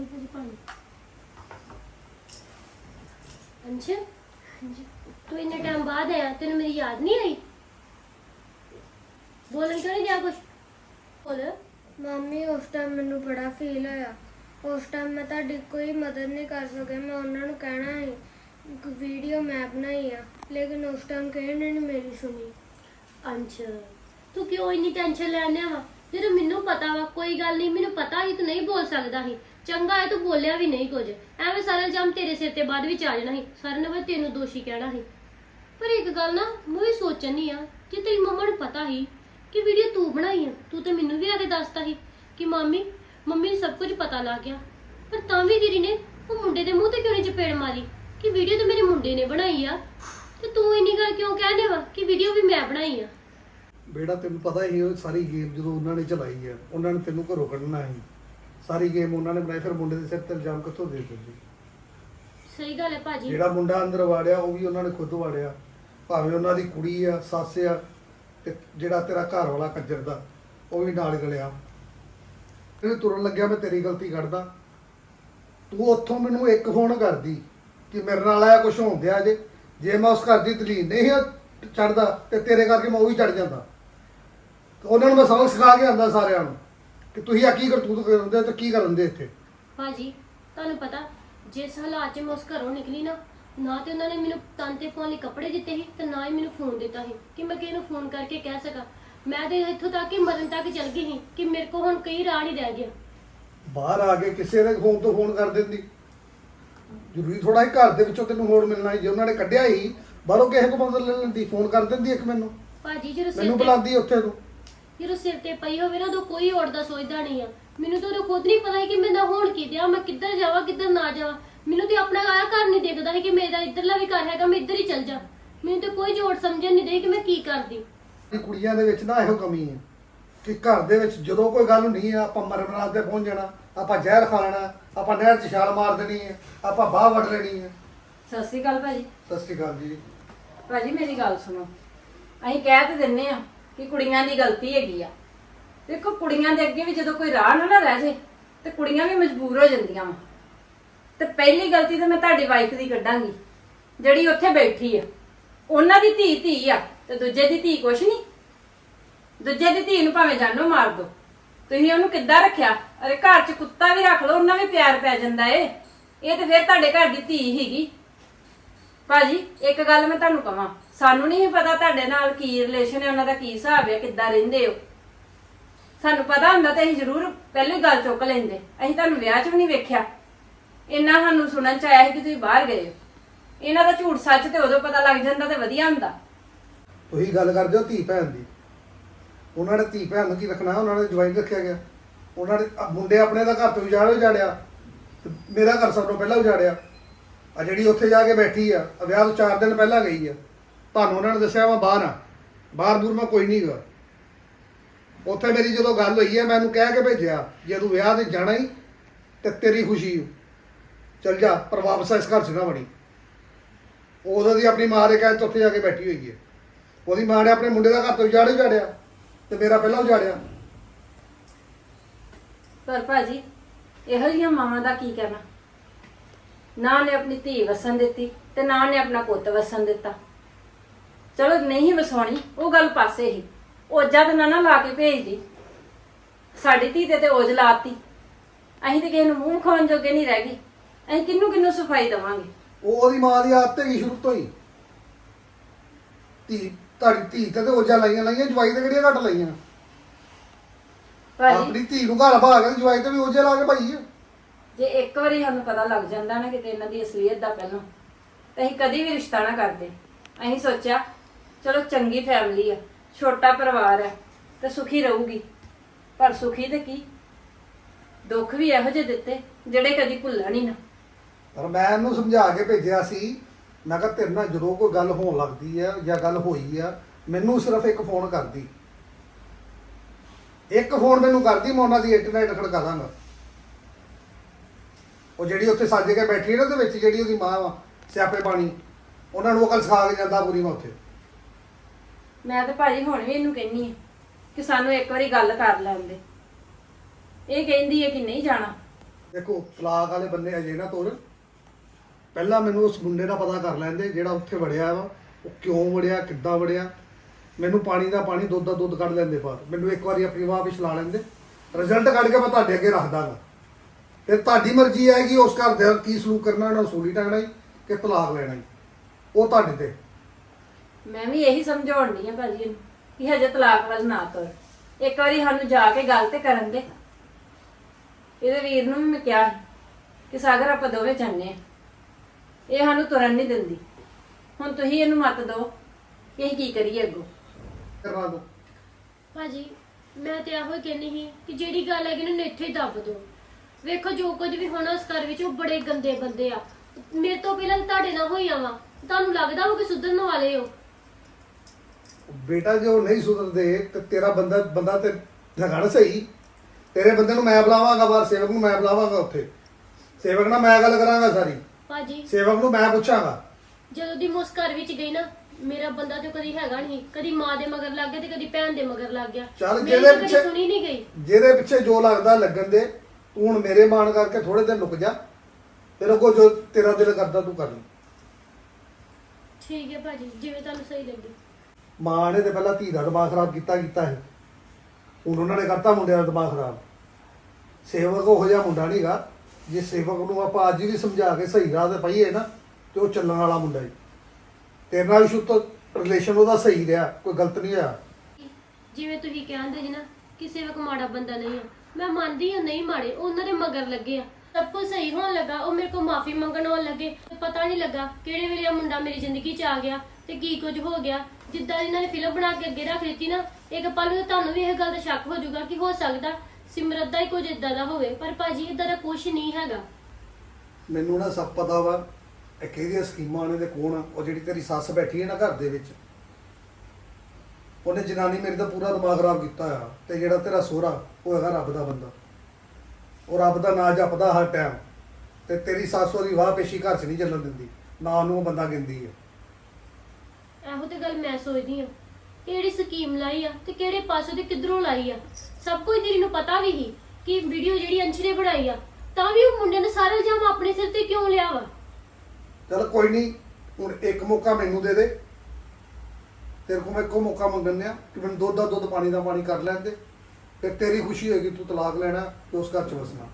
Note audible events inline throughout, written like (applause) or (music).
ਪਾਣੀ ਭਾਜੀ ਪਾਣੀ ਅੰਸ਼ ਤੂੰ ਇੰਨੇ ਟਾਈਮ ਬਾਅਦ ਆਇਆ ਤੈਨੂੰ ਮੇਰੀ ਯਾਦ ਨਹੀਂ ਆਈ? ਬੋਲਣ ਕਿਉਂ ਨਹੀਂ ਦਿਆ ਕੁਛ? ਬੋਲ। ਮੰਮੀ ਉਸ ਟਾਈਮ ਮੈਨੂੰ ਬੜਾ ਫੀਲ ਹੋਇਆ। ਉਸ ਟਾਈਮ ਮੈਂ ਤੁਹਾਡੀ ਕੋਈ ਮਦਦ ਨਹੀਂ ਕਰ ਸਕਿਆ ਮੈਂ ਉਹਨਾਂ ਨੂੰ ਕਹਿਣਾ ਸੀ ਵੀਡੀਓ ਮੈਂ ਬਣਾਈ ਆ ਲੇਕਿਨ ਉਸ ਟਾਈਮ ਕਿਸੇ ਨੇ ਨਹੀਂ ਮੇਰੀ ਸੁਣੀ। ਅੰਸ਼ ਤੂੰ ਕਿਉਂ ਇੰਨੀ ਟੈਨਸ਼ਨ ਲੈਣਿਆ ਵਾ? ਜਦੋਂ ਮੈਨੂੰ ਪਤਾ ਵਾ, ਕੋਈ ਗੱਲ ਨਹੀਂ, ਮੈਨੂੰ ਪਤਾ ਸੀ, ਤੂੰ ਨਹੀਂ ਬੋਲ ਸਕਦਾ ਸੀ। ਚੰਗਾ ਹੈ, ਤੂੰ ਬੋਲਿਆ ਵੀ ਨਹੀਂ ਕੁਝ। ਐਵੇਂ ਸਾਰਾ ਇਲਜ਼ਾਮ ਤੇਰੇ ਸਿਰ ਤੇ ਬਾਅਦ ਵਿੱਚ ਆ ਜਾਣਾ ਸੀ। ਸਾਰਿਆਂ ਨੇ ਬਸ ਤੈਨੂੰ ਦੋਸ਼ੀ ਕਹਿਣਾ ਸੀ। ਪਰ ਇੱਕ ਗੱਲ ਨਾ, ਮੈਂ ਵੀ ਸੋਚਣੀ ਆ, ਜੇ ਤੇਰੀ ਮੰਮਾ ਨੂੰ ਪਤਾ ਸੀ ਕਿ ਵੀਡੀਓ ਤੂੰ ਬਣਾਈ ਆ, ਤੂੰ ਤੇ ਮੈਨੂੰ ਵੀ ਆ ਕੇ ਦੱਸਤਾ ਸੀ ਕਿ ਮਾਮੀ, ਮੰਮੀ ਨੂੰ ਸਭ ਕੁਝ ਪਤਾ ਲੱਗ ਗਿਆ। ਪਰ ਤਾਂ ਵੀ ਦੀਦੀ ਨੇ ਉਹ ਮੁੰਡੇ ਦੇ ਮੂੰਹ ਤੇ ਕਿਉਂ ਨਹੀਂ ਚਪੇੜ ਮਾਰੀ ਕਿ ਵੀਡੀਓ ਤਾਂ ਮੇਰੇ ਮੁੰਡੇ ਨੇ ਬਣਾਈ ਆ? ਤੇ ਤੂੰ ਇੰਨੀ ਗੱਲ ਕਿਉਂ ਕਹਿੰਦੇ ਵਾ ਕਿ ਵੀਡੀਓ ਵੀ ਮੈਂ ਬਣਾਈ ਆ? ਬੇੜਾ ਤੈਨੂੰ ਪਤਾ ਹੀ ਉਹ ਸਾਰੀ ਗੇਮ ਜਦੋਂ ਉਹਨਾਂ ਨੇ ਚਲਾਈ ਹੈ ਉਹਨਾਂ ਨੇ ਤੈਨੂੰ ਘਰੋਂ ਕੱਢਣਾ ਸੀ ਸਾਰੀ ਗੇਮ ਉਹਨਾਂ ਨੇ ਬਣਾਈ ਫਿਰ ਮੁੰਡੇ ਦੇ ਸਿਰ ਤੇ ਇਲਜ਼ਾਮ ਕਿੱਥੋਂ ਦੇ ਦਿੱਤੇ? ਸਹੀ ਗੱਲ ਹੈ ਭਾਜੀ। ਜਿਹੜਾ ਮੁੰਡਾ ਅੰਦਰ ਵਾੜਿਆ ਉਹ ਵੀ ਉਹਨਾਂ ਨੇ ਖੁਦ ਵਾੜਿਆ। ਭਾਵੇਂ ਉਹਨਾਂ ਦੀ ਕੁੜੀ ਆ ਸੱਸ ਆ ਤੇ ਜਿਹੜਾ ਤੇਰਾ ਘਰ ਵਾਲਾ ਕੱਜਰ ਦਾ ਉਹ ਵੀ ਨਾਲ ਗਲਿਆ। ਇਹ ਤੁਰਨ ਲੱਗਿਆ ਮੈਂ ਤੇਰੀ ਗਲਤੀ ਕੱਢਦਾ। ਤੂੰ ਉੱਥੋਂ ਮੈਨੂੰ ਇੱਕ ਫੋਨ ਕਰਦੀ ਕਿ ਮੇਰੇ ਨਾਲ ਆਇਆ ਕੁਝ ਹੁੰਦਿਆ ਜੇ। ਜੇ ਮੈਂ ਉਸ ਘਰ ਦੀ ਦਲੀਲ ਨਹੀਂ ਚੜਦਾ ਤੇ ਤੇਰੇ ਕਰਕੇ ਮੈਂ ਉਹ ਵੀ ਚੜ ਜਾਂਦਾ। ਉਹਨਾਂ ਨੂੰ ਮੈਂ ਸਬਕ ਸਿਖਾ ਕੇ ਆਂਦਾ ਸਾਰਿਆਂ ਨੂੰ ਕਿ ਤੁਸੀਂ ਆ ਕੀ ਕਰਤੂਤ ਕਰਦੇ ਤੇ ਕੀ ਕਰਨ ਦੇ ਇੱਥੇ। ਭਾਜੀ ਤੁਹਾਨੂੰ ਪਤਾ ਜਿਸ ਹਾਲਾਤ 'ਚ ਮੈਂ ਉਸ ਘਰੋਂ ਨਿਕਲੀ ਨਾ ਨਾ ਤੇ ਉਹਨਾਂ ਨੇ ਮੈਨੂੰ ਤਨ ਤੇ ਪਾਉਣ ਲਈ ਕੱਪੜੇ ਦਿੱਤੇ ਸੀ ਤੇ ਨਾ ਹੀ ਮੈਨੂੰ ਫੋਨ ਦਿੱਤਾ ਸੀ ਕਿ ਮੈਂ ਕਿਸੇ ਨੂੰ ਫੋਨ ਕਰਕੇ ਕਹਿ ਸਕਾਂ। ਮੈਂ ਤੇ ਇੱਥੋਂ ਤੱਕ ਕਿ ਮਰਨ ਤੱਕ ਚਲ ਗਈ ਸੀ ਕਿ ਮੇਰੇ ਕੋਲ ਹੁਣ ਕਈ ਰਾਹ ਨਹੀਂ ਰਹਿ ਗਿਆ। ਬਾਹਰ ਆ ਕੇ ਕਿਸੇ ਦੇ ਫੋਨ ਤੋਂ ਫੋਨ ਕਰ ਦਿੰਦੀ। ਜ਼ਰੂਰੀ ਥੋੜਾ ਹੀ ਘਰ ਦੇ ਵਿੱਚੋਂ ਤੈਨੂੰ ਹੋਰ ਮਿਲਣਾ ਸੀ ਜੇ ਉਹਨਾਂ ਨੇ ਕੱਢਿਆ ਹੀ ਬਾਹਰੋਂ ਕਿਸੇ ਕੋ ਮਦਦ ਲੈ ਲੈਂਦੀ ਫੋਨ ਕਰ ਦਿੰਦੀ ਇੱਕ ਮੈਨੂੰ। ਭਾਜੀ ਜਦੋਂ ਸਿਰ ਮੈਨੂੰ ਤੇ ਬੁਲਾਉਂਦੀ ਉੱਥੇ ਤੋਂ। ਜਦੋਂ ਸਿਰ ਤੇ ਪਈ ਹੋਵੇ ਨਾ ਤਾਂ ਕੋਈ ਹੋਰ ਦਾ ਸੋਚਦਾ ਨਹੀਂ ਆ। ਮੈਨੂੰ ਤਾਂ ਉਦੋਂ ਖੁਦ ਨਹੀਂ ਪਤਾ ਸੀ ਕਿ ਮੈਂ ਨਾ ਹੋਣ ਕੀ ਦਿਆਂ ਮੈਂ ਕਿੱਧਰ ਜਾਵਾਂ ਕਿੱਧਰ ਨਾ ਜਾਵਾਂ। ਮੈਨੂੰ ਤੇ ਆਪਣਾ ਆਇਆ ਘਰ ਨਹੀਂ ਦਿਖਦਾ ਸੀ ਕਿ ਮੇਰਾ ਇੱਧਰਲਾ ਵੀ ਘਰ ਹੈਗਾ ਮੈਂ ਇੱਧਰ ਹੀ ਚੱਲ ਜਾ ਮੈਨੂੰ ਤੇ ਕੋਈ ਜੋੜ ਸਮਝਣ ਨਹੀਂ ਦੇ ਕਿ ਮੈਂ ਕੀ ਕਰਦੀ। ਇਹ ਕੁੜੀਆਂ ਦੇ ਵਿੱਚ ਨਾ ਇਹੋ ਕਮੀ ਹੈ ਕਿ ਘਰ ਦੇ ਵਿੱਚ ਜਦੋਂ ਕੋਈ ਗੱਲ ਹੁੰਦੀ ਆ ਆਪਾਂ ਮਰਨ ਰਾਤ ਤੇ ਪਹੁੰਚ ਜਾਣਾ ਆਪਾਂ ਜ਼ਹਿਰ ਖਾ ਲੈਣਾ ਆਪਾਂ ਨਹਿਰ 'ਚ ਛਾਲ ਮਾਰ ਦੇਣੀ ਹੈ ਆਪਾਂ ਬਾਹ ਵੱਢ ਲੈਣੀ ਹੈ। ਸਤਿ ਸ਼੍ਰੀ ਅਕਾਲ ਭਾਜੀ। ਸਤਿ ਸ਼੍ਰੀ ਅਕਾਲ ਜੀ। ਭਾਜੀ ਮੇਰੀ ਗੱਲ ਸੁਣੋ। ਅਸੀਂ ਕਹਿ ਤੇ ਦਿੰਨੇ ਆ ਕਿ ਕੁੜੀਆਂ ਦੀ ਗਲਤੀ ਹੈਗੀ ਆ। ਦੇਖੋ, ਕੁੜੀਆਂ ਦੇ ਅੱਗੇ ਵੀ ਜਦੋਂ ਕੋਈ ਰਾਹ ਨਾ ਨਾ ਰਹਿ ਜੇ, ਤੇ ਕੁੜੀਆਂ ਵੀ ਮਜਬੂਰ ਹੋ ਜਾਂਦੀਆਂ ਵਾ। ਤੇ ਪਹਿਲੀ ਗਲਤੀ ਤਾਂ ਮੈਂ ਤੁਹਾਡੀ ਵਾਈਫ ਦੀ ਕੱਢਾਂਗੀ, ਜਿਹੜੀ ਉੱਥੇ ਬੈਠੀ ਆ। ਉਹਨਾਂ ਦੀ ਧੀ ਧੀ ਆ, ਤੇ ਦੂਜੇ ਦੀ ਧੀ ਕੁਛ ਨਹੀਂ। ਦੂਜੇ ਦੀ ਧੀ ਨੂੰ ਭਾਵੇਂ ਜਾਨੋਂ ਮਾਰ ਦੋ। ਤੁਸੀਂ ਉਹਨੂੰ ਕਿੱਦਾਂ ਰੱਖਿਆ? ਅਰੇ ਘਰ 'ਚ ਕੁੱਤਾ ਵੀ ਰੱਖ ਲਓ, ਉਹਨਾਂ ਵੀ ਪਿਆਰ ਪੈ ਜਾਂਦਾ ਏ। ਇਹ ਤੇ ਫਿਰ ਤੁਹਾਡੇ ਘਰ ਦੀ ਧੀ ਹੀਗੀ। ਭਾਜੀ, ਇੱਕ ਗੱਲ ਮੈਂ ਤੁਹਾਨੂੰ ਕਹਾਂ ਸਾਨੂੰ ਨਹੀਂ ਪਤਾ ਤੁਹਾਡੇ ਨਾਲ ਕੀ ਰਿਲੇਸ਼ਨ ਹੈ, ਉਹਨਾਂ ਦਾ ਕੀ ਹਿਸਾਬ ਹੈ, ਕਿੱਦਾਂ ਰਹਿੰਦੇ ਹੋ। ਸਾਨੂੰ ਪਤਾ ਹੁੰਦਾ ਤਾਂ ਅਸੀਂ ਜ਼ਰੂਰ ਪਹਿਲੇ ਗੱਲ ਚੁੱਕ ਲੈਂਦੇ। ਅਸੀਂ ਤੁਹਾਨੂੰ ਵਿਆਹ 'ਚ ਵੀ ਨਹੀਂ ਵੇਖਿਆ। ਇੰਨਾ ਸਾਨੂੰ ਸੁਣਨ 'ਚ ਆਇਆ ਸੀ ਕਿ ਤੁਸੀਂ ਬਾਹਰ ਗਏ ਹੋ। ਇਹਨਾਂ ਦਾ ਝੂਠ ਸੱਚ ਤੇ ਉਦੋਂ ਪਤਾ ਲੱਗ ਜਾਂਦਾ ਤੇ ਵਧੀਆ ਹੁੰਦਾ। ਤੁਸੀਂ ਗੱਲ ਕਰਦੇ ਹੋ ਧੀ ਭੈਣ ਦੀ। ਉਹਨਾਂ ਨੇ ਧੀ ਭੈਣ ਨੂੰ ਕੀ ਰੱਖਣਾ? ਉਹਨਾਂ ਨੇ ਜਵਾਈ ਰੱਖਿਆ ਗਿਆ। ਉਹਨਾਂ ਨੇ ਆ ਮੁੰਡੇ ਆਪਣੇ ਦਾ ਘਰ ਤੋਂ ਉਜਾੜ ਉਜਾੜਿਆ। ਤੇ ਮੇਰਾ ਘਰ ਸਭ ਤੋਂ ਪਹਿਲਾਂ ਉਜਾੜਿਆ। ਆ ਜਿਹੜੀ ਉੱਥੇ ਜਾ ਕੇ ਬੈਠੀ ਆ ਆ ਵਿਆਹ ਤੋਂ 4 ਦਿਨ ਪਹਿਲਾਂ ਗਈ ਆ। ਤੁਹਾਨੂੰ ਉਹਨਾਂ ਨੇ ਦੱਸਿਆ ਮੈਂ ਬਾਹਰ ਆ। ਬਾਹਰ ਬੂਰ ਮੈਂ ਕੋਈ ਨਹੀਂ ਗਾ ਉੱਥੇ ਮੇਰੀ ਜਦੋਂ ਗੱਲ ਹੋਈ ਹੈ, ਮੈਂ ਉਹਨੂੰ ਕਹਿ ਕੇ ਭੇਜਿਆ, ਜੇ ਤੂੰ ਵਿਆਹ ਤੇ ਜਾਣਾ ਹੀ ਤੇ ਤੇਰੀ ਖੁਸ਼ੀ ਓ। ਚੱਲ ਜਾ, ਪਰ ਵਾਪਸ ਇਸ ਘਰ 'ਚ ਨਾ ਵੜੀ। ਉਦੋਂ ਦੀ ਆਪਣੀ ਮਾਂ ਦੇ ਕਹਿ ਤੇ ਉੱਥੇ ਜਾ ਕੇ ਬੈਠੀ ਹੋਈ ਹੈ। ਉਹਦੀ ਮਾਂ ਨੇ ਆਪਣੇ ਮੁੰਡੇ ਦਾ ਘਰ ਤੋਂ ਉਜਾੜ ਉਜਾੜਿਆ, ਤੇ ਮੇਰਾ ਪਹਿਲਾਂ ਉਜਾੜਿਆ। ਪਰ ਭਾਜੀ, ਇਹੋ ਜਿਹੀਆਂ ਮਾਵਾਂ ਦਾ ਕੀ ਕਰਨਾ ਨਾ ਨੇ ਆਪਣੀ ਧੀ ਵਸਣ ਦਿੱਤੀ, ਤੇ ਨਾ ਨੇ ਆਪਣਾ ਪੁੱਤ ਵਸਣ ਦਿੱਤਾ। ਚਲੋ ਨਹੀਂ ਵਸਾਉਣੀ ਉਹ ਗੱਲ ਪਾਸੇ ਹੀ। ઓਜਾ ਤਾਂ ਨਾ ਨਾ ਲਾ ਕੇ ਭੇਜਦੀ। ਸਾਡੀ ਧੀ ਤੇ ਤੇ ਓਜ ਲਾਤੀ। ਅਸੀਂ ਤੇ ਕਿਸੇ ਨੂੰ ਮੂੰਹ ਖਾਣ ਜੋਗੇ ਨਹੀਂ ਰਹਿ ਗਏ। ਅਸੀਂ ਕਿੰਨੂੰ ਕਿੰਨੂੰ ਸਫ਼ਾਈ ਦੇਵਾਂਗੇ? ਉਹ ਉਹਦੀ ਮਾਂ ਦੀ ਆਦਤ ਹੈਗੀ ਸ਼ੁਰੂ ਤੋਂ ਹੀ। ਧੀ ਤੁਹਾਡੀ ਧੀ ਤੇ ਤੇ ਉਜਾ ਲਾਈਆਂ ਲਾਈਆਂ ਜਵਾਈ ਤੇ ਕਿਹੜੀਆਂ ਘੱਟ ਲਾਈਆਂ? ਭਾਜੀ। ਆਪਣੀ ਧੀ ਨੂੰ ਘਰ ਬਹਾ ਕੇ ਜਵਾਈ ਤੇ ਵੀ ਉਜੇ ਲਾ ਕੇ ਭਾਈ। ਜੇ ਇੱਕ ਵਾਰੀ ਸਾਨੂੰ ਪਤਾ ਲੱਗ ਜਾਂਦਾ ਨਾ ਕਿਤੇ ਇਹਨਾਂ ਦੀ ਅਸਲੀਅਤ ਦਾ ਪਹਿਲਾਂ ਤੇ ਅਸੀਂ ਕਦੀ ਵੀ ਰਿਸ਼ਤਾ ਨਾ ਕਰਦੇ। ਅਸੀਂ ਸੋਚਿਆ ਚਲੋ ਚੰਗੀ ਫੈਮਿਲੀ ਆ, ਛੋਟਾ ਪਰਿਵਾਰ ਹੈ ਤੇ ਸੁਖੀ ਰਹੂਗੀ। ਪਰ ਸੁਖੀ ਤੇ ਕੀ? ਦੁੱਖ ਵੀ ਇਹੋ ਜਿਹੇ ਦਿੱਤੇ, ਜਿਹੜੇ ਕਦੀ ਭੁੱਲਣ ਹੀ ਨਾ। ਪਰ ਮੈਂ ਇਹਨੂੰ ਸਮਝਾ ਕੇ ਭੇਜਿਆ ਸੀ, ਮੈਂ ਕਿਹਾ ਤੇਰੇ ਨਾਲ ਜਦੋਂ ਕੋਈ ਗੱਲ ਹੋਣ ਲੱਗਦੀ ਹੈ ਜਾਂ ਗੱਲ ਹੋਈ ਆ, ਮੈਨੂੰ ਸਿਰਫ ਇੱਕ ਫੋਨ ਕਰਦੀ ਇੱਕ ਫੋਨ ਮੈਨੂੰ ਕਰਦੀ ਮੈਂ ਉਹਨਾਂ ਦੀ ਇੰਟਰਨੈਟ ਖੜਕਾ ਦਾਂਗਾ। ਉਹ ਜਿਹੜੀ ਉੱਥੇ ਸੱਜ ਕੇ ਬੈਠੀ ਹੈ ਨਾ ਉਹਦੇ ਵਿੱਚ, ਜਿਹੜੀ ਉਹਦੀ ਮਾਂ ਵਾ, ਸਿਆਪੇ ਪਾਣੀ, ਉਹਨਾਂ ਨੂੰ ਉਹ ਕੱਲ ਸਿਖਾ ਕੇ ਜਾਂਦਾ ਪੂਰੀ ਮੈਂ ਉੱਥੇ। ਮੈਂ ਤਾਂ ਭਾਜੀ ਹੁਣ ਵੀ ਇਹਨੂੰ ਕਹਿੰਨੀ ਆ ਕਿ ਸਾਨੂੰ ਇੱਕ ਵਾਰੀ ਗੱਲ ਕਰ ਲੈਣ ਦੇ ਇਹ ਕਹਿੰਦੀ ਹੈ ਕਿ ਨਹੀਂ ਜਾਣਾ। ਦੇਖੋ, ਤਲਾਕ ਵਾਲੇ ਬੰਦੇ ਅਜੇ ਨਾ ਤੋਰ। ਪਹਿਲਾਂ ਮੈਨੂੰ ਉਸ ਮੁੰਡੇ ਦਾ ਪਤਾ ਕਰ ਲੈਂਦੇ ਜਿਹੜਾ ਉੱਥੇ ਵੜਿਆ ਵਾ, ਉਹ ਕਿਉਂ ਵੜਿਆ, ਕਿੱਦਾਂ ਵੜਿਆ। ਮੈਨੂੰ ਪਾਣੀ ਦਾ ਪਾਣੀ, ਦੁੱਧ ਦਾ ਦੁੱਧ ਕੱਢ ਲੈਂਦੇ ਬਾਹਰ। ਮੈਨੂੰ ਇੱਕ ਵਾਰੀ ਆਪਣੀ ਵਾਹ ਪਿਛਲਾ ਲੈਂਦੇ। ਰਿਜ਼ਲਟ ਕੱਢ ਕੇ ਮੈਂ ਤੁਹਾਡੇ ਅੱਗੇ ਰੱਖ ਦਾਂਗਾ ਤੇ ਤੁਹਾਡੀ ਮਰਜ਼ੀ ਹੈ ਕਿ ਉਸ ਘਰ ਦੇ ਕੀ ਸਲੂਕ ਕਰਨਾ ਉਹਨਾਂ ਨੂੰ ਸੂਲੀ ਟੰਗਣਾ ਕਿ ਤਲਾਕ ਲੈਣਾ ਹੀ ਉਹ ਤੁਹਾਡੇ ਤੇ। ਮੈਂ ਵੀ ਇਹੀ ਸਮਝਾਉਣ ਡਈ ਆ ਭਾਜੀ ਨੂੰ ਕਿ ਹਜੇ ਤਲਾਕ ਵੱਲ ਨਾ ਤੁਰ ਇੱਕ ਵਾਰੀ ਸਾਨੂੰ ਜਾ ਕੇ ਗੱਲ ਤੇ ਕਰਨ ਦੇ। ਇਹਦੇ ਵੀਰ ਨੂੰ ਵੀ ਮੈਂ ਕਿਹਾ ਸੀ ਕਿ ਸਾਗਰ ਆਪਾਂ ਦੋਵੇਂ ਚਾਹੁੰਦੇ ਆ। ਇਹ ਸਾਨੂੰ ਤੁਰਨ ਨਹੀਂ ਦਿੰਦੀ। ਹੁਣ ਤੁਸੀਂ ਇਹਨੂੰ ਮਤ ਦਿਓ ਕਿ ਅਸੀਂ ਕੀ ਕਰੀਏ ਅੱਗੋਂ। ਕਰਵਾ ਦੋ ਭਾਜੀ ਮੈਂ ਤੇ ਇਹੋ ਹੀ ਕਹਿੰਦੀ ਸੀ ਕਿ ਜਿਹੜੀ ਗੱਲ ਹੈਗੀ ਨਾ ਉਹਨੂੰ ਇੱਥੇ ਹੀ ਦੱਬ ਦਿਓ। ਵੇਖੋ ਜੋ ਕੁਝ ਵੀ ਹੋਣਾ ਉਸ ਘਰ ਵਿੱਚ ਉਹ ਬੜੇ ਗੰਦੇ ਬੰਦੇ ਆ। ਮੇਰੇ ਤੋਂ ਪਹਿਲਾਂ ਤੁਹਾਡੇ ਨਾਲ ਹੋਈਆਂ ਵਾ। ਤੁਹਾਨੂੰ ਲੱਗਦਾ ਹੋ ਕਿ ਸੁਧਰਨ ਵਾਲੇ ਹੋ? ਬੇਟਾ ਜੇ ਉਹ ਨਹੀਂ ਸੁਧਰਦੇ ਤੇ ਤੇਰਾ ਬੰਦਾ ਬੰਦਾ ਤੇ ਲਗਾਣ ਸਹੀ। ਤੇਰੇ ਬੰਦੇ ਨੂੰ ਮੈਂ ਬੁਲਾਵਾਂਗਾ ਬਾਹਰ ਸੇਵਕ ਨੂੰ ਮੈਂ ਬੁਲਾਵਾਂਗਾ ਉੱਥੇ। ਸੇਵਕ ਨਾਲ ਮੈਂ ਗੱਲ ਕਰਾਂਗਾ ਸਾਰੀ। ਭਾਜੀ। ਸੇਵਕ ਨੂੰ ਮੈਂ ਪੁੱਛਾਂਗਾ। ਜਦੋਂ ਦੀ ਮੈਂ ਉਸ ਘਰ ਵਿੱਚ ਗਈ ਨਾ ਮੇਰਾ ਬੰਦਾ ਤੇ ਕਦੀ ਹੈਗਾ ਨਹੀਂ। ਕਦੀ ਮਾਂ ਦੇ ਮਗਰ ਲੱਗ ਗਿਆ ਤੇ ਕਦੀ ਭੈਣ ਦੇ ਮਗਰ ਲੱਗ ਗਿਆ। ਚੱਲ ਮੇਰੀ ਜਿਹਦੇ ਤਾਂ ਕਦੀ ਪਿੱਛੇ- ਸੁਣੀ ਨਹੀਂ ਗਈ। ਜਿਹਦੇ ਪਿੱਛੇ ਜੋ ਲੱਗਦਾ ਲੱਗਣ ਦੇ ਤੂੰ ਹੁਣ ਮੇਰੇ ਮਾਣ ਕਰਕੇ ਥੋੜੇ ਦਿਨ ਰੁਕ ਜਾ। ਤੇਰੇ ਕੋ ਜੋ ਤੇਰਾ ਦਿਲ ਕਰਦਾ ਤੂੰ ਕਰ ਲੈ। ਠੀਕ ਹੈ ਭਾਜੀ ਜਿਵੇਂ ਤੁਹਾਨੂੰ ਸਹੀ ਲੱਗੇ। ਮਾਂ ਨੇ ਤੇ ਪਹਿਲਾਂ ਧੀ ਦਾ ਦਿਮਾਗ ਖਰਾਬ ਕੀਤਾ ਕੀਤਾ ਹੈ ਹੁਣ ਉਹਨਾਂ ਨੇ ਕਰਤਾ ਮੁੰਡਿਆਂ ਦਾ ਦਿਮਾਗ ਖਰਾਬ। ਸੇਵਕ ਉਹ ਜਿਹਾ ਮੁੰਡਾ ਨਹੀਂਗਾ ਜੇ ਸੇਵਕ ਨੂੰ ਆਪਾਂ ਅੱਜ ਵੀ ਸਮਝਾ ਕੇ ਸਹੀ ਰਾਹ ਤੇ ਪਈਏ ਨਾ, ਤੇ ਉਹ ਚੱਲਣ ਵਾਲਾ ਮੁੰਡਾ ਹੀ ਤੇਰੇ ਨਾਲ ਸ਼ੁਰੂ ਤੋਂ ਰਿਲੇਸ਼ਨ ਉਹਦਾ ਸਹੀ ਰਿਹਾ, ਕੋਈ ਗਲਤ ਨਹੀਂ ਹੋਇਆ। ਜਿਵੇਂ ਤੁਸੀਂ ਕਹਿੰਦੇ ਜੀ ਨਾ ਕਿਸੇ ਵਕ ਮਾੜਾ ਬੰਦਾ ਨਹੀਂ ਆ। ਮੈਂ ਮੰਨਦੀ ਹਾਂ ਨਹੀਂ ਮਾੜੇ, ਉਹਨਾਂ ਦੇ ਮਗਰ ਲੱਗੇ ਆ। ਸਭ ਕੁਝ ਸਹੀ ਹੋਣ ਲੱਗਾ, ਉਹ ਮੇਰੇ ਕੋਲ ਮਾਫੀ ਮੰਗਣ ਆਉਣ ਲੱਗੇ। ਪਤਾ ਨਹੀਂ ਲੱਗਾ ਕਿਹੜੇ ਵੇਲੇ ਇਹ ਮੁੰਡਾ ਮੇਰੀ ਜ਼ਿੰਦਗੀ 'ਚ ਆ ਗਿਆ। ਤੇ ਕੀ ਕੁਝ ਹੋ ਗਿਆ? ਜਿੱਦਾਂ ਇਹਨਾਂ ਨੇ ਫਿਲਮ ਬਣਾ ਕੇ ਅੱਗੇ ਰੱਖ ਦਿੱਤੀ ਨਾ, ਇੱਕ ਪਲ ਨੂੰ ਤੁਹਾਨੂੰ ਵੀ ਇਹ ਗੱਲ ਦਾ ਸ਼ੱਕ ਹੋ ਜਾਊਗਾ ਕਿ ਹੋ ਸਕਦਾ ਸਿਮਰਤ ਦਾ ਹੀ ਕੁਝ ਇਦਾਂ ਦਾ ਹੋਵੇ, ਪਰ ਭਾਜੀ ਇਦਾਂ ਦਾ ਕੁਝ ਨਹੀਂ ਹੈਗਾ। ਮੈਨੂੰ ਨਾ ਸਭ ਪਤਾ ਵਾ ਇਹ ਕਿਹਦੀਆਂ ਸਕੀਮਾਂ ਨੇ ਤੇ ਕੌਣ ਆ। ਉਹ ਜਿਹੜੀ ਤੇਰੀ ਸੱਸ ਬੈਠੀ ਹੈ ਨਾ ਘਰ ਦੇ ਵਿੱਚ, ਉਹਨੇ ਜਨਾਨੀ ਮੇਰੇ ਦਾ ਪੂਰਾ ਦਿਮਾਗ ਖਰਾਬ ਕੀਤਾ ਆ ਤੇ ਜਿਹੜਾ ਤੇਰਾ ਸੋਹਰਾ, ਉਹ ਹੈਗਾ ਰੱਬ ਦਾ ਬੰਦਾ। ਉਹ ਰੱਬ ਦਾ ਨਾਂ ਜਪਦਾ ਹਰ ਟਾਈਮ ਤੇ ਤੇਰੀ ਸੱਸ ਉਹਦੀ ਵਾਹ ਪੇਸ਼ੀ ਘਰ 'ਚ ਨਹੀਂ ਚੱਲਣ ਦਿੰਦੀ, ਨਾ ਉਹਨੂੰ ਉਹ ਬੰਦਾ ਗਿੰਦੀ ਹੈ ਇਹੋ ਤੇ ਗੱਲ ਮੈਂ ਸੋਚਦੀ ਆ ਕਿਹੜੀ ਸਕੀਮ ਲਾਈ ਆ ਤੇ ਕਿਹੜੇ ਪਾਸੋਂ ਤੇ ਕਿੱਧਰੋਂ ਲਾਈ ਆ? ਸਭ ਕੁਝ ਤੇਰੀ ਨੂੰ ਪਤਾ ਵੀ ਸੀ ਕਿ ਵੀਡੀਓ ਜਿਹੜੀ ਅੰਸ਼ ਨੇ ਬਣਾਈ ਆ ਤਾਂ ਵੀ ਉਹ ਮੁੰਡੇ ਨੇ ਸਾਰਾ ਇਲਜ਼ਾਮ ਆਪਣੇ ਸਿਰ ਤੇ ਕਿਉਂ ਲਿਆ ਵਾ? ਚਲ ਕੋਈ ਨਹੀਂ ਹੁਣ ਇੱਕ ਮੌਕਾ ਮੈਨੂੰ ਦੇ ਦੇ। ਤੇਰੇ ਕੋਲ ਮੈਂ ਇੱਕੋ ਮੌਕਾ ਮੰਗਣ ਆ ਕਿ ਮੈਨੂੰ ਦੁੱਧ ਦਾ ਦੁੱਧ ਪਾਣੀ ਦਾ ਪਾਣੀ ਕਰ ਲੈਣ ਦੇ। ਫਿਰ ਤੇਰੀ ਖੁਸ਼ੀ ਹੋਏਗੀ ਤੂੰ ਤਲਾਕ ਲੈਣਾ ਤੇ ਉਸ ਘਰ 'ਚ ਵਸਣਾ।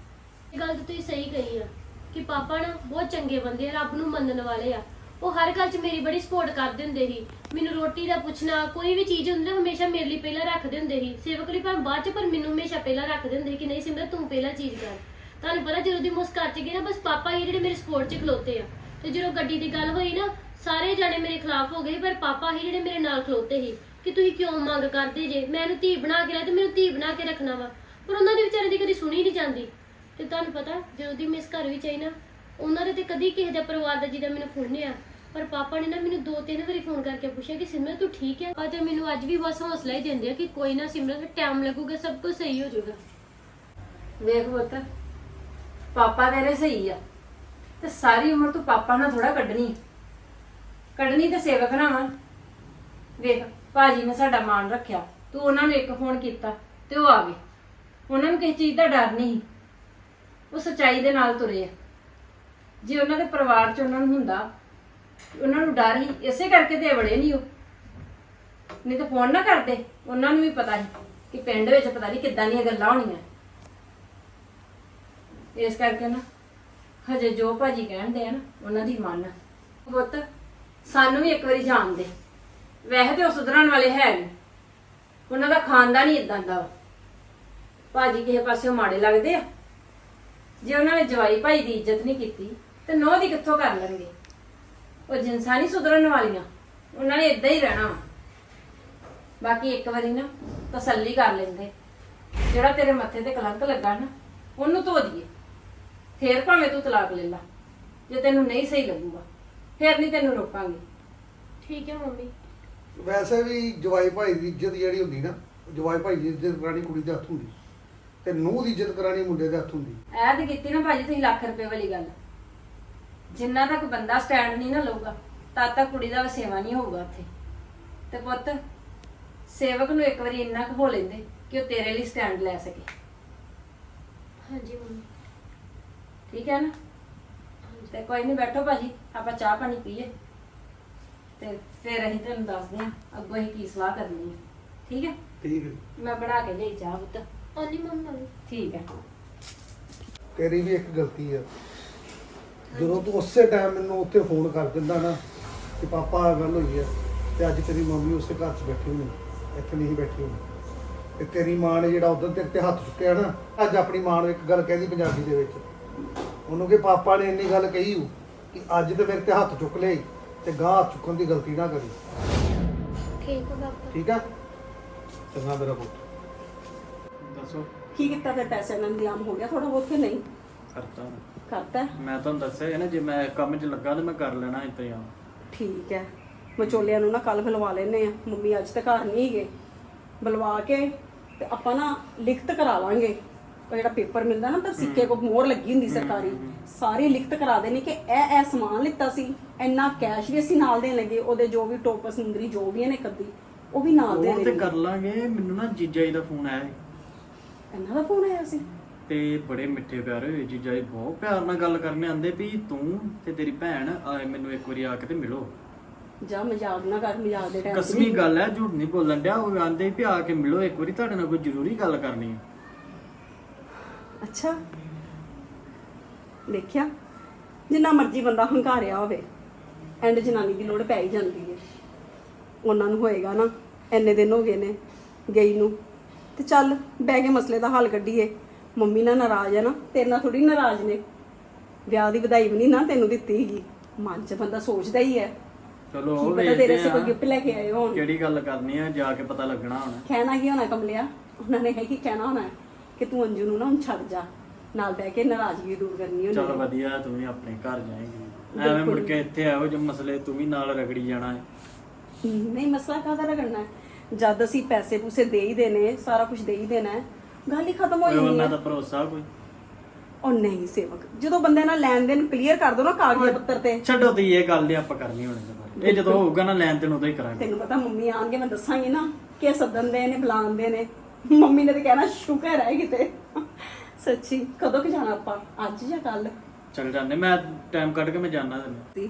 ਇਹ ਗੱਲ ਤਾਂ ਤੁਸੀਂ ਸਹੀ ਕਹੀ ਆ ਕਿ ਪਾਪਾ ਨਾ ਬਹੁਤ ਚੰਗੇ ਬੰਦੇ ਆ ਰੱਬ ਨੂੰ ਮੰਨਣ ਵਾਲੇ ਆ। ਉਹ ਹਰ ਗੱਲ 'ਚ ਮੇਰੀ ਬੜੀ ਸਪੋਰਟ ਕਰਦੇ ਹੁੰਦੇ ਸੀ। ਮੈਨੂੰ ਰੋਟੀ ਦਾ ਪੁੱਛਣਾ, ਕੋਈ ਵੀ ਚੀਜ਼ ਹੁੰਦੀ ਨਾ ਹਮੇਸ਼ਾ ਮੇਰੇ ਲਈ ਪਹਿਲਾਂ ਰੱਖਦੇ ਹੁੰਦੇ ਸੀ। ਸੇਵਕ ਲਈ ਭਾਵੇਂ ਬਾਅਦ 'ਚ, ਪਰ ਮੈਨੂੰ ਹਮੇਸ਼ਾ ਪਹਿਲਾਂ ਰੱਖਦੇ ਹੁੰਦੇ ਸੀ ਕਿ ਨਹੀਂ ਸਿਮਰਤ ਤੂੰ ਪਹਿਲਾਂ ਚੀਜ਼ ਕਰ। ਤੁਹਾਨੂੰ ਪਤਾ ਜਦੋਂ ਦੀ ਮੁਸ ਘਰ 'ਚ ਗਈ ਨਾ, ਬਸ ਪਾਪਾ ਹੀ ਜਿਹੜੇ ਮੇਰੇ ਸਪੋਰਟ 'ਚ ਖਲੋਤੇ ਆ। ਤੇ ਜਦੋਂ ਗੱਡੀ ਦੀ ਗੱਲ ਹੋਈ ਨਾ, ਸਾਰੇ ਜਾਣੇ ਮੇਰੇ ਖਿਲਾਫ ਹੋ ਗਏ ਪਰ ਪਾਪਾ ਹੀ ਜਿਹੜੇ ਮੇਰੇ ਨਾਲ ਖਲੋਤੇ ਸੀ ਕਿ ਤੁਸੀਂ ਕਿਉਂ ਮੰਗ ਕਰਦੇ ਜੇ? ਮੈਂ ਇਹਨੂੰ ਧੀ ਬਣਾ ਕੇ ਲਿਆ ਤੇ ਮੈਨੂੰ ਧੀ ਬਣਾ ਕੇ ਰੱਖਣਾ ਵਾ। ਪਰ ਉਹਨਾਂ ਦੇ ਵਿਚਾਰੇ ਦੀ ਕਦੀ ਸੁਣੀ ਨਹੀਂ ਜਾਂਦੀ। ਤੇ ਤੁਹਾਨੂੰ ਪਤਾ, ਜਦੋਂ ਦੀ ਮੈਂ ਇਸ ਘਰ ਵਿੱਚ ਆਈ ਨਾ ਉਹਨਾਂ ਦੇ ਤੇ ਕਦੀ ਕਿਸੇ ਦਾ ਪਰਿਵਾਰ ਦਾ ਜਿਹਦਾ ਮੈਨੂੰ ਫੋਨ ਨਹੀਂ ਆ ਪਰ ਪਾਪਾ ਨੇ ਨਾ ਮੈਨੂੰ ਦੋ ਤਿੰਨ ਵਾਰੀ ਫੋਨ ਕਰਕੇ ਪੁੱਛਿਆ ਕਿ ਸਿਮਰਨ ਤੂੰ ਠੀਕ ਹੈ? ਅਤੇ ਮੈਨੂੰ ਅੱਜ ਵੀ ਬਸ ਹੌਸਲਾ ਹੀ ਦਿੰਦੇ ਆ ਕਿ ਕੋਈ ਨਾ ਸਿਮਰਨ ਟਾਈਮ ਲੱਗੂਗਾ, ਸਭ ਕੁਝ ਸਹੀ ਹੋ ਜਾਊਗਾ। ਵੇਖ ਪੁੱਤ, ਪਾਪਾ ਤੇਰੇ ਸਹੀ ਆ। ਤੇ ਸਾਰੀ ਉਮਰ ਤੂੰ ਪਾਪਾ ਨਾਲ ਥੋੜਾ ਕੱਢਣੀ ਕੱਢਣੀ ਤੇ ਸੇਵਕ ਨਾਲ ਵਾ। ਵੇਖ, ਭਾਜੀ ਨੇ ਸਾਡਾ ਮਾਣ ਰੱਖਿਆ। ਤੂੰ ਉਹਨਾਂ ਨੂੰ ਇੱਕ ਫੋਨ ਕੀਤਾ ਤੇ ਉਹ ਆ ਗਏ। ਉਹਨਾਂ ਨੂੰ ਕਿਸੇ ਚੀਜ਼ ਦਾ ਡਰ ਨਹੀਂ ਉਹ ਸੱਚਾਈ ਦੇ ਨਾਲ ਤੁਰੇ ਆ। ਜੇ ਉਹਨਾਂ ਦੇ ਪਰਿਵਾਰ 'ਚ ਉਹਨਾਂ ਨੂੰ ਹੁੰਦਾ, ਉਹਨਾਂ ਨੂੰ ਡਰ ਹੀ, ਇਸੇ ਕਰਕੇ ਤੇ ਵੜੇ ਨਹੀਂ ਉਹ। ਨਹੀਂ ਤਾਂ ਫੋਨ ਨਾ ਕਰਦੇ, ਉਹਨਾਂ ਨੂੰ ਵੀ ਪਤਾ ਸੀ ਕਿ ਪਿੰਡ ਵਿੱਚ ਪਤਾ ਨਹੀਂ ਕਿੱਦਾਂ ਦੀਆਂ ਗੱਲਾਂ ਹੋਣੀਆਂ। ਇਸ ਕਰਕੇ ਨਾ, ਹਜੇ ਜੋ ਭਾਜੀ ਕਹਿੰਦੇ ਆ ਨਾ, ਉਹਨਾਂ ਦੀ ਮੰਨ। ਪੁੱਤ, ਸਾਨੂੰ ਵੀ ਇੱਕ ਵਾਰੀ ਜਾਣਦੇ ਵੈਸੇ ਤੇ ਉਹ ਸੁਧਰਨ ਵਾਲੇ ਹੈ ਨਹੀਂ। ਉਹਨਾਂ ਦਾ ਖਾਨਦਾਨ ਹੀ ਇਦਾਂ ਦਾ ਭਾਜੀ ਕਿਸੇ ਪਾਸੇ ਮਾੜੇ ਲੱਗਦੇ ਆ। ਜੇ ਉਹਨਾਂ ਨੇ ਜਵਾਈ ਭਾਈ ਦੀ ਇੱਜ਼ਤ ਨਹੀਂ ਕੀਤੀ ਤੇ ਨੋਹ ਦੀ ਕਿੱਥੋਂ ਕਰ ਲੈਣਗੇ? ਉਹ ਜਿੰਸਾਂ ਨਹੀਂ ਸੁਧਰਨ ਵਾਲੀਆਂ ਉਹਨਾਂ ਨੇ ਇਦਾਂ ਹੀ ਰਹਿਣਾ ਵਾ। ਬਾਕੀ ਇੱਕ ਵਾਰੀ ਨਾ ਤਸੱਲੀ ਕਰ ਲੈਂਦੇ। ਜਿਹੜਾ ਤੇਰੇ ਮੱਥੇ ਤੇ ਕਲੰਕ ਲੱਗਾ ਨਾ ਉਹਨੂੰ ਧੋ ਦਈਏ। ਫੇਰ ਭਾਵੇਂ ਤੂੰ ਤਲਾਕ ਲੈ ਲਾ ਜੇ ਤੈਨੂੰ ਨਹੀਂ ਸਹੀ ਲੱਗੂਗਾ ਫੇਰ ਨਹੀਂ ਤੈਨੂੰ ਰੋਕਾਂਗੇ। ਠੀਕ ਹੈ ਮੰਮੀ। ਵੈਸੇ ਵੀ ਜਵਾਈ ਭਾਈ ਦੀ ਇੱਜ਼ਤ ਜਿਹੜੀ ਹੁੰਦੀ ਨਾ ਜਵਾਈ ਭਾਈ ਦੀ ਇੱਜ਼ਤ ਕਰਾਣੀ ਕੁੜੀ ਦੇ ਹੱਥ ਹੁੰਦੀ। ਤੇ ਨੂੰਹ ਦੀ ਇੱਜ਼ਤ ਕਰਾਣੀ ਮੁੰਡੇ ਦੇ ਹੱਥ ਹੁੰਦੀ। ਐ ਤੇ ਕੀਤੀ ਨਾ ਭਾਜੀ ਤੁਸੀਂ ਲੱਖ ਰੁਪਏ ਵਾਲੀ ਗੱਲ। ਜਿੰਨਾ ਤੱਕ ਬੰਦਾ ਸਟੈਂਡ ਨਹੀਂ ਨਾ ਲਊਗਾ ਤਦ ਤੱਕ ਕੁੜੀ ਦਾ ਵਸੇਵਾ ਨਹੀਂ ਹੋਊਗਾ ਉੱਥੇ। ਤੇ ਪੁੱਤ ਸੇਵਕ ਨੂੰ ਇੱਕ ਵਾਰੀ ਇੰਨਾ ਕੁ ਹੋ ਲੈਂਦੇ ਕਿ ਉਹ ਤੇਰੇ ਲਈ ਸਟੈਂਡ ਲੈ ਸਕੇ। ਹਾਂਜੀ ਮੰਮੀ। ਠੀਕ ਹੈ ਨਾ? ਤੇ ਕੋਈ ਨਹੀਂ ਬੈਠੋ ਭਾਜੀ ਆਪਾਂ ਚਾਹ ਪਾਣੀ ਪੀਏ। ਤੇ ਫਿਰ ਅਸੀਂ ਤੁਹਾਨੂੰ ਦੱਸਦੇ ਹਾਂ ਅੱਗੋਂ ਅਸੀਂ ਕੀ ਸਲਾਹ ਕਰਨੀ ਹੈ। ਠੀਕ ਹੈ? ਠੀਕ ਹੈ। ਮੈਂ ਬਣਾ ਕੇ ਲਈ ਚਾਹ ਪੁੱਤ। ਆਨੀ ਮੰਮਾ। ਠੀਕ ਹੈ। ਤੇਰੀ ਵੀ ਇੱਕ ਗਲਤੀ ਆ। ਜਦੋਂ ਤੂੰ ਉਸੇ ਟਾਈਮ ਮੈਨੂੰ ਉੱਥੇ ਫੋਨ ਕਰ ਦਿੰਦਾ ਨਾ ਕਿ ਪਾਪਾ ਆਹ ਗੱਲ ਹੋਈ ਹੈ ਤੇ ਅੱਜ ਤੇਰੀ ਮੰਮੀ ਉਸੇ ਘਰ 'ਚ ਬੈਠੀ ਹੋਣੀ ਇੱਥੇ ਨਹੀਂ ਬੈਠੀ ਹੋਣੀ। ਤੇ ਤੇਰੀ ਮਾਂ ਨੇ ਜਿਹੜਾ ਉਦੋਂ ਤੇਰੇ ਤੇ ਹੱਥ ਚੁੱਕਿਆ ਨਾ ਅੱਜ ਆਪਣੀ ਮਾਂ ਨੂੰ ਇੱਕ ਗੱਲ ਕਹਿੰਦੀ ਪੰਜਾਬੀ ਦੇ ਵਿੱਚ। ਉਹਨੂੰ ਕਿ ਪਾਪਾ ਨੇ ਇੰਨੀ ਗੱਲ ਕਹੀ ਹੂ ਕਿ ਅੱਜ ਤੇ ਮੇਰੇ ਤੇ ਹੱਥ ਚੁੱਕ ਲਈ ਤੇ ਗਾਂ ਹੱਥ ਚੁੱਕਣ ਦੀ ਗਲਤੀ ਨਾ ਕਰੀ। ਠੀਕ ਹੈ ਪਾਪਾ। ਠੀਕ ਆ? ਚੰਗਾ ਮੇਰਾ ਪੁੱਤ। ਦੱਸੋ ਕੀ ਕੀਤਾ ਫਿਰ ਪੈਸੇ ਨਾਲ ਇੰਤਜ਼ਾਮ ਹੋ ਗਿਆ ਥੋੜਾ ਬਹੁਤ ਕਿ ਨਹੀਂ? ਕਰਤਾ ਕਰਤਾ? ਮੈਂ ਤੁਹਾਨੂੰ ਦੱਸਿਆ ਹੈ ਨਾ ਜੇ ਮੈਂ ਕੰਮ 'ਚ ਲੱਗਾ ਤਾਂ ਮੈਂ ਕਰ ਲੈਣਾ ਇੰਤਜ਼ਾਮ ਠੀਕ ਹੈ। ਵਿਚੋਲਿਆਂ ਨੂੰ ਨਾ ਕੱਲ ਬੁਲਵਾ ਲੈਨੇ ਆ। ਮੰਮੀ ਅੱਜ ਤੱਕ ਘਰ ਨਹੀਂ ਗਏ ਬੁਲਵਾ ਕੇ ਤੇ ਆਪਾਂ ਨਾ ਲਿਖਤ ਕਰਾ ਲਾਂਗੇ। ਉਹ ਜਿਹੜਾ ਪੇਪਰ ਮਿਲਦਾ ਨਾ ਤਾਂ ਸਿੱਕੇ ਕੋ ਮੋਹਰ ਲੱਗੀ ਹੁੰਦੀ ਸਰਕਾਰੀ। ਸਾਰੀ ਲਿਖਤ ਕਰਾ ਦੇਣੀ ਕਿ ਇਹ ਇਹ ਸਮਾਨ ਲਿੱਤਾ ਸੀ। ਇੰਨਾ ਕੈਸ਼ ਵੀ ਅਸੀਂ ਨਾਲ ਦੇਣ ਲੱਗੇ। ਉਹਦੇ ਜੋ ਵੀ ਟੋਪਸ ਹੁੰਦਰੀ ਜੋ ਵੀ ਇਹਨੇ ਕੱਦੀ ਉਹ ਵੀ ਨਾਲ ਦੇ ਉਹ ਤੇ ਦੇਣੀ। ਕਰ ਲਾਂਗੇ। ਮੈਨੂੰ ਨਾ ਜੀਜਾ ਜੀ ਦਾ ਫੋਨ ਆਇਆ ਸੀ। ਇਹਨਾਂ ਦਾ ਫੋਨ ਆਇਆ ਸੀ? ਤੇ ਬੜੇ ਮਿੱਠੇ ਪਿਆਰੇ ਹੋਏ ਜੀਜਾ ਜੀ ਬਹੁਤ ਪਿਆਰ ਨਾਲ ਗੱਲ ਕਰਨੇ ਆਂਦੇ ਵੀ ਤੂੰ ਤੇ ਤੇਰੀ ਭੈਣ ਆਏ ਮੈਨੂੰ ਇੱਕ ਵਾਰੀ ਆ ਕੇ ਤੇ ਮਿਲੋ। ਜਾਂ ਮਜ਼ਾਕ ਨਾ ਕਰ ਮਜ਼ਾਕ ਦੇ ਟਾਈਮ ਕਸਮੀ ਗੱਲ ਹੈ ਝੂਠ ਨਹੀਂ ਬੋਲਣ ਡਿਆ ਉਹ ਆਂਦੇ ਵੀ ਆ ਕੇ ਮਿਲੋ ਇੱਕ ਵਾਰੀ ਤੁਹਾਡੇ ਨਾਲ ਕੋਈ ਜ਼ਰੂਰੀ ਗੱਲ ਕਰਨੀ ਹੈ ਅੱਛਾ। ਦੇਖਿਆ ਜਿੰਨਾ ਮਰਜ਼ੀ ਬੰਦਾ ਹੰਕਾਰਿਆ ਹੋਵੇ ਐਂਡ ਜਨਾਨੀ ਦੀ ਲੋੜ ਪੈ ਹੀ ਜਾਂਦੀ ਹੈ। ਉਹਨਾਂ ਨੂੰ ਹੋਏਗਾ ਨਾ ਐਨੇ ਦਿਨ ਹੋ ਗਏ ਨੇ ਗਈ ਨੂੰ ਤੇ ਚੱਲ ਬਹਿ ਕੇ ਮਸਲੇ ਦਾ ਹੱਲ ਕੱਢੀਏ। ਮੰਮੀ ਨਾਲ ਨਾਰਾਜ਼ ਹੈ ਨਾ ਤੇਰੇ ਨਾਲ ਥੋੜੀ ਨਾਰਾਜ਼ ਨੇ। ਵਿਆਹ ਦੀ ਵਧਾਈ ਵੀ ਨਹੀਂ ਨਾ ਤੈਨੂੰ ਦਿੱਤੀ ਹੈਗੀ ਮਨ 'ਚ ਬੰਦਾ ਸੋਚਦਾ ਹੀ ਹੈ। ਚਲੋ ਕੀ ਉਹ ਪਤਾ ਤੇਰੇ ਵੇਖਦੇ ਸੇ ਕੋਈ ਆ ਗਿਫਟ ਲੈ ਕੇ ਆਏ ਹੋਣ। ਕਿਹੜੀ ਗੱਲ ਕਰਨੀ ਹੈ ਜਾ ਕੇ ਪਤਾ ਲੱਗਣਾ ਹੁਣ। ਕਹਿਣਾ ਕੀ ਹੋਣਾ ਕਮਲਿਆ? ਉਹਨਾਂ ਨੇ ਹੈ ਕੀ ਕਹਿਣਾ ਹੋਣਾ ਕਿ ਤੂੰ ਅੰਜੂ ਨੂੰ ਨਾ ਹੁਣ ਛੱਡ ਜਾ। ਨਾਲ ਬਹਿ ਕੇ ਨਾਰਾਜ਼ਗੀ ਦੂਰ ਕਰਨੀ ਚਲ ਹੋਣੀ ਹੈ। ਵਧੀਆ ਤੂੰ ਵੀ ਆਪਣੇ ਘਰ ਜਾਏਂਗੀ। ਐਵੇਂ ਮੁੜ ਕੇ ਇੱਥੇ ਆਓ ਜੇ ਮਸਲੇ ਤੂੰ ਵੀ ਨਾਲ ਰਗੜੀ ਜਾਣਾ ਹੈ। ਨਹੀਂ ਮਸਲਾ ਕਾਹਦਾ ਰਗੜਨਾ ਹੈ? ਜਦ ਅਸੀਂ ਪੈਸੇ ਪੂਸੇ ਦੇ ਹੀ ਦੇਣੇ ਸਾਰਾ ਕੁਝ ਦੇ ਹੀ ਦੇਣਾ ਹੈ। ਗੱਲ ਹੀ ਖਤਮ ਹੋ ਕੋਈ ਜਾਂਦੀ ਉਹਨਾਂ ਹੈ। ਦਾ ਭਰੋਸਾ ਕੋਈ? ਉਹ ਨਹੀਂ ਸੇਵਕ। ਜਦੋਂ ਬੰਦੇ ਨਾਲ ਲੈਣ ਦੇਣ ਕਲੀਅਰ ਕਰ ਦੋ ਨਾ ਕਾਗਜ਼ ਪੱਤਰ ਤੇ। ਛੱਡੋ ਤੇ ਇਹ ਗੱਲ ਨਹੀਂ ਆਪਾਂ ਕਰਨੀ ਹੁਣ ਇਹਦੇ ਬਾਰੇ ਇਹ ਜਦੋਂ ਹੋਊਗਾ ਨਾ ਲੈਣ ਦੇਣ ਉਦੋਂ ਹੀ ਕਰਾਂਗੇ। ਤੈਨੂੰ ਪਤਾ ਮੰਮੀ ਆਣਗੇ ਮੈਂ ਦੱਸਾਂਗੀ ਨਾ ਕਿ ਸੱਦਣ ਦੇ ਨੇ ਬੁਲਾਉਂਦੇ ਨੇ। ਮੰਮੀ ਨੇ ਤੇ ਕਹਿਣਾ ਸ਼ੁਕਰ ਹੈ ਕਿਤੇ। ਸੱਚੀ ਕਦੋਂ ਕਿ ਜਾਣਾ ਆਪਾਂ? ਅੱਜ ਜਾਂ ਕੱਲ ਚੱਲ ਜਾਂਦੇ ਮੈਂ ਟਾਈਮ ਕੱਢ ਕੇ ਮੈਂ ਜਾਣਾ ਤੈਨੂੰ।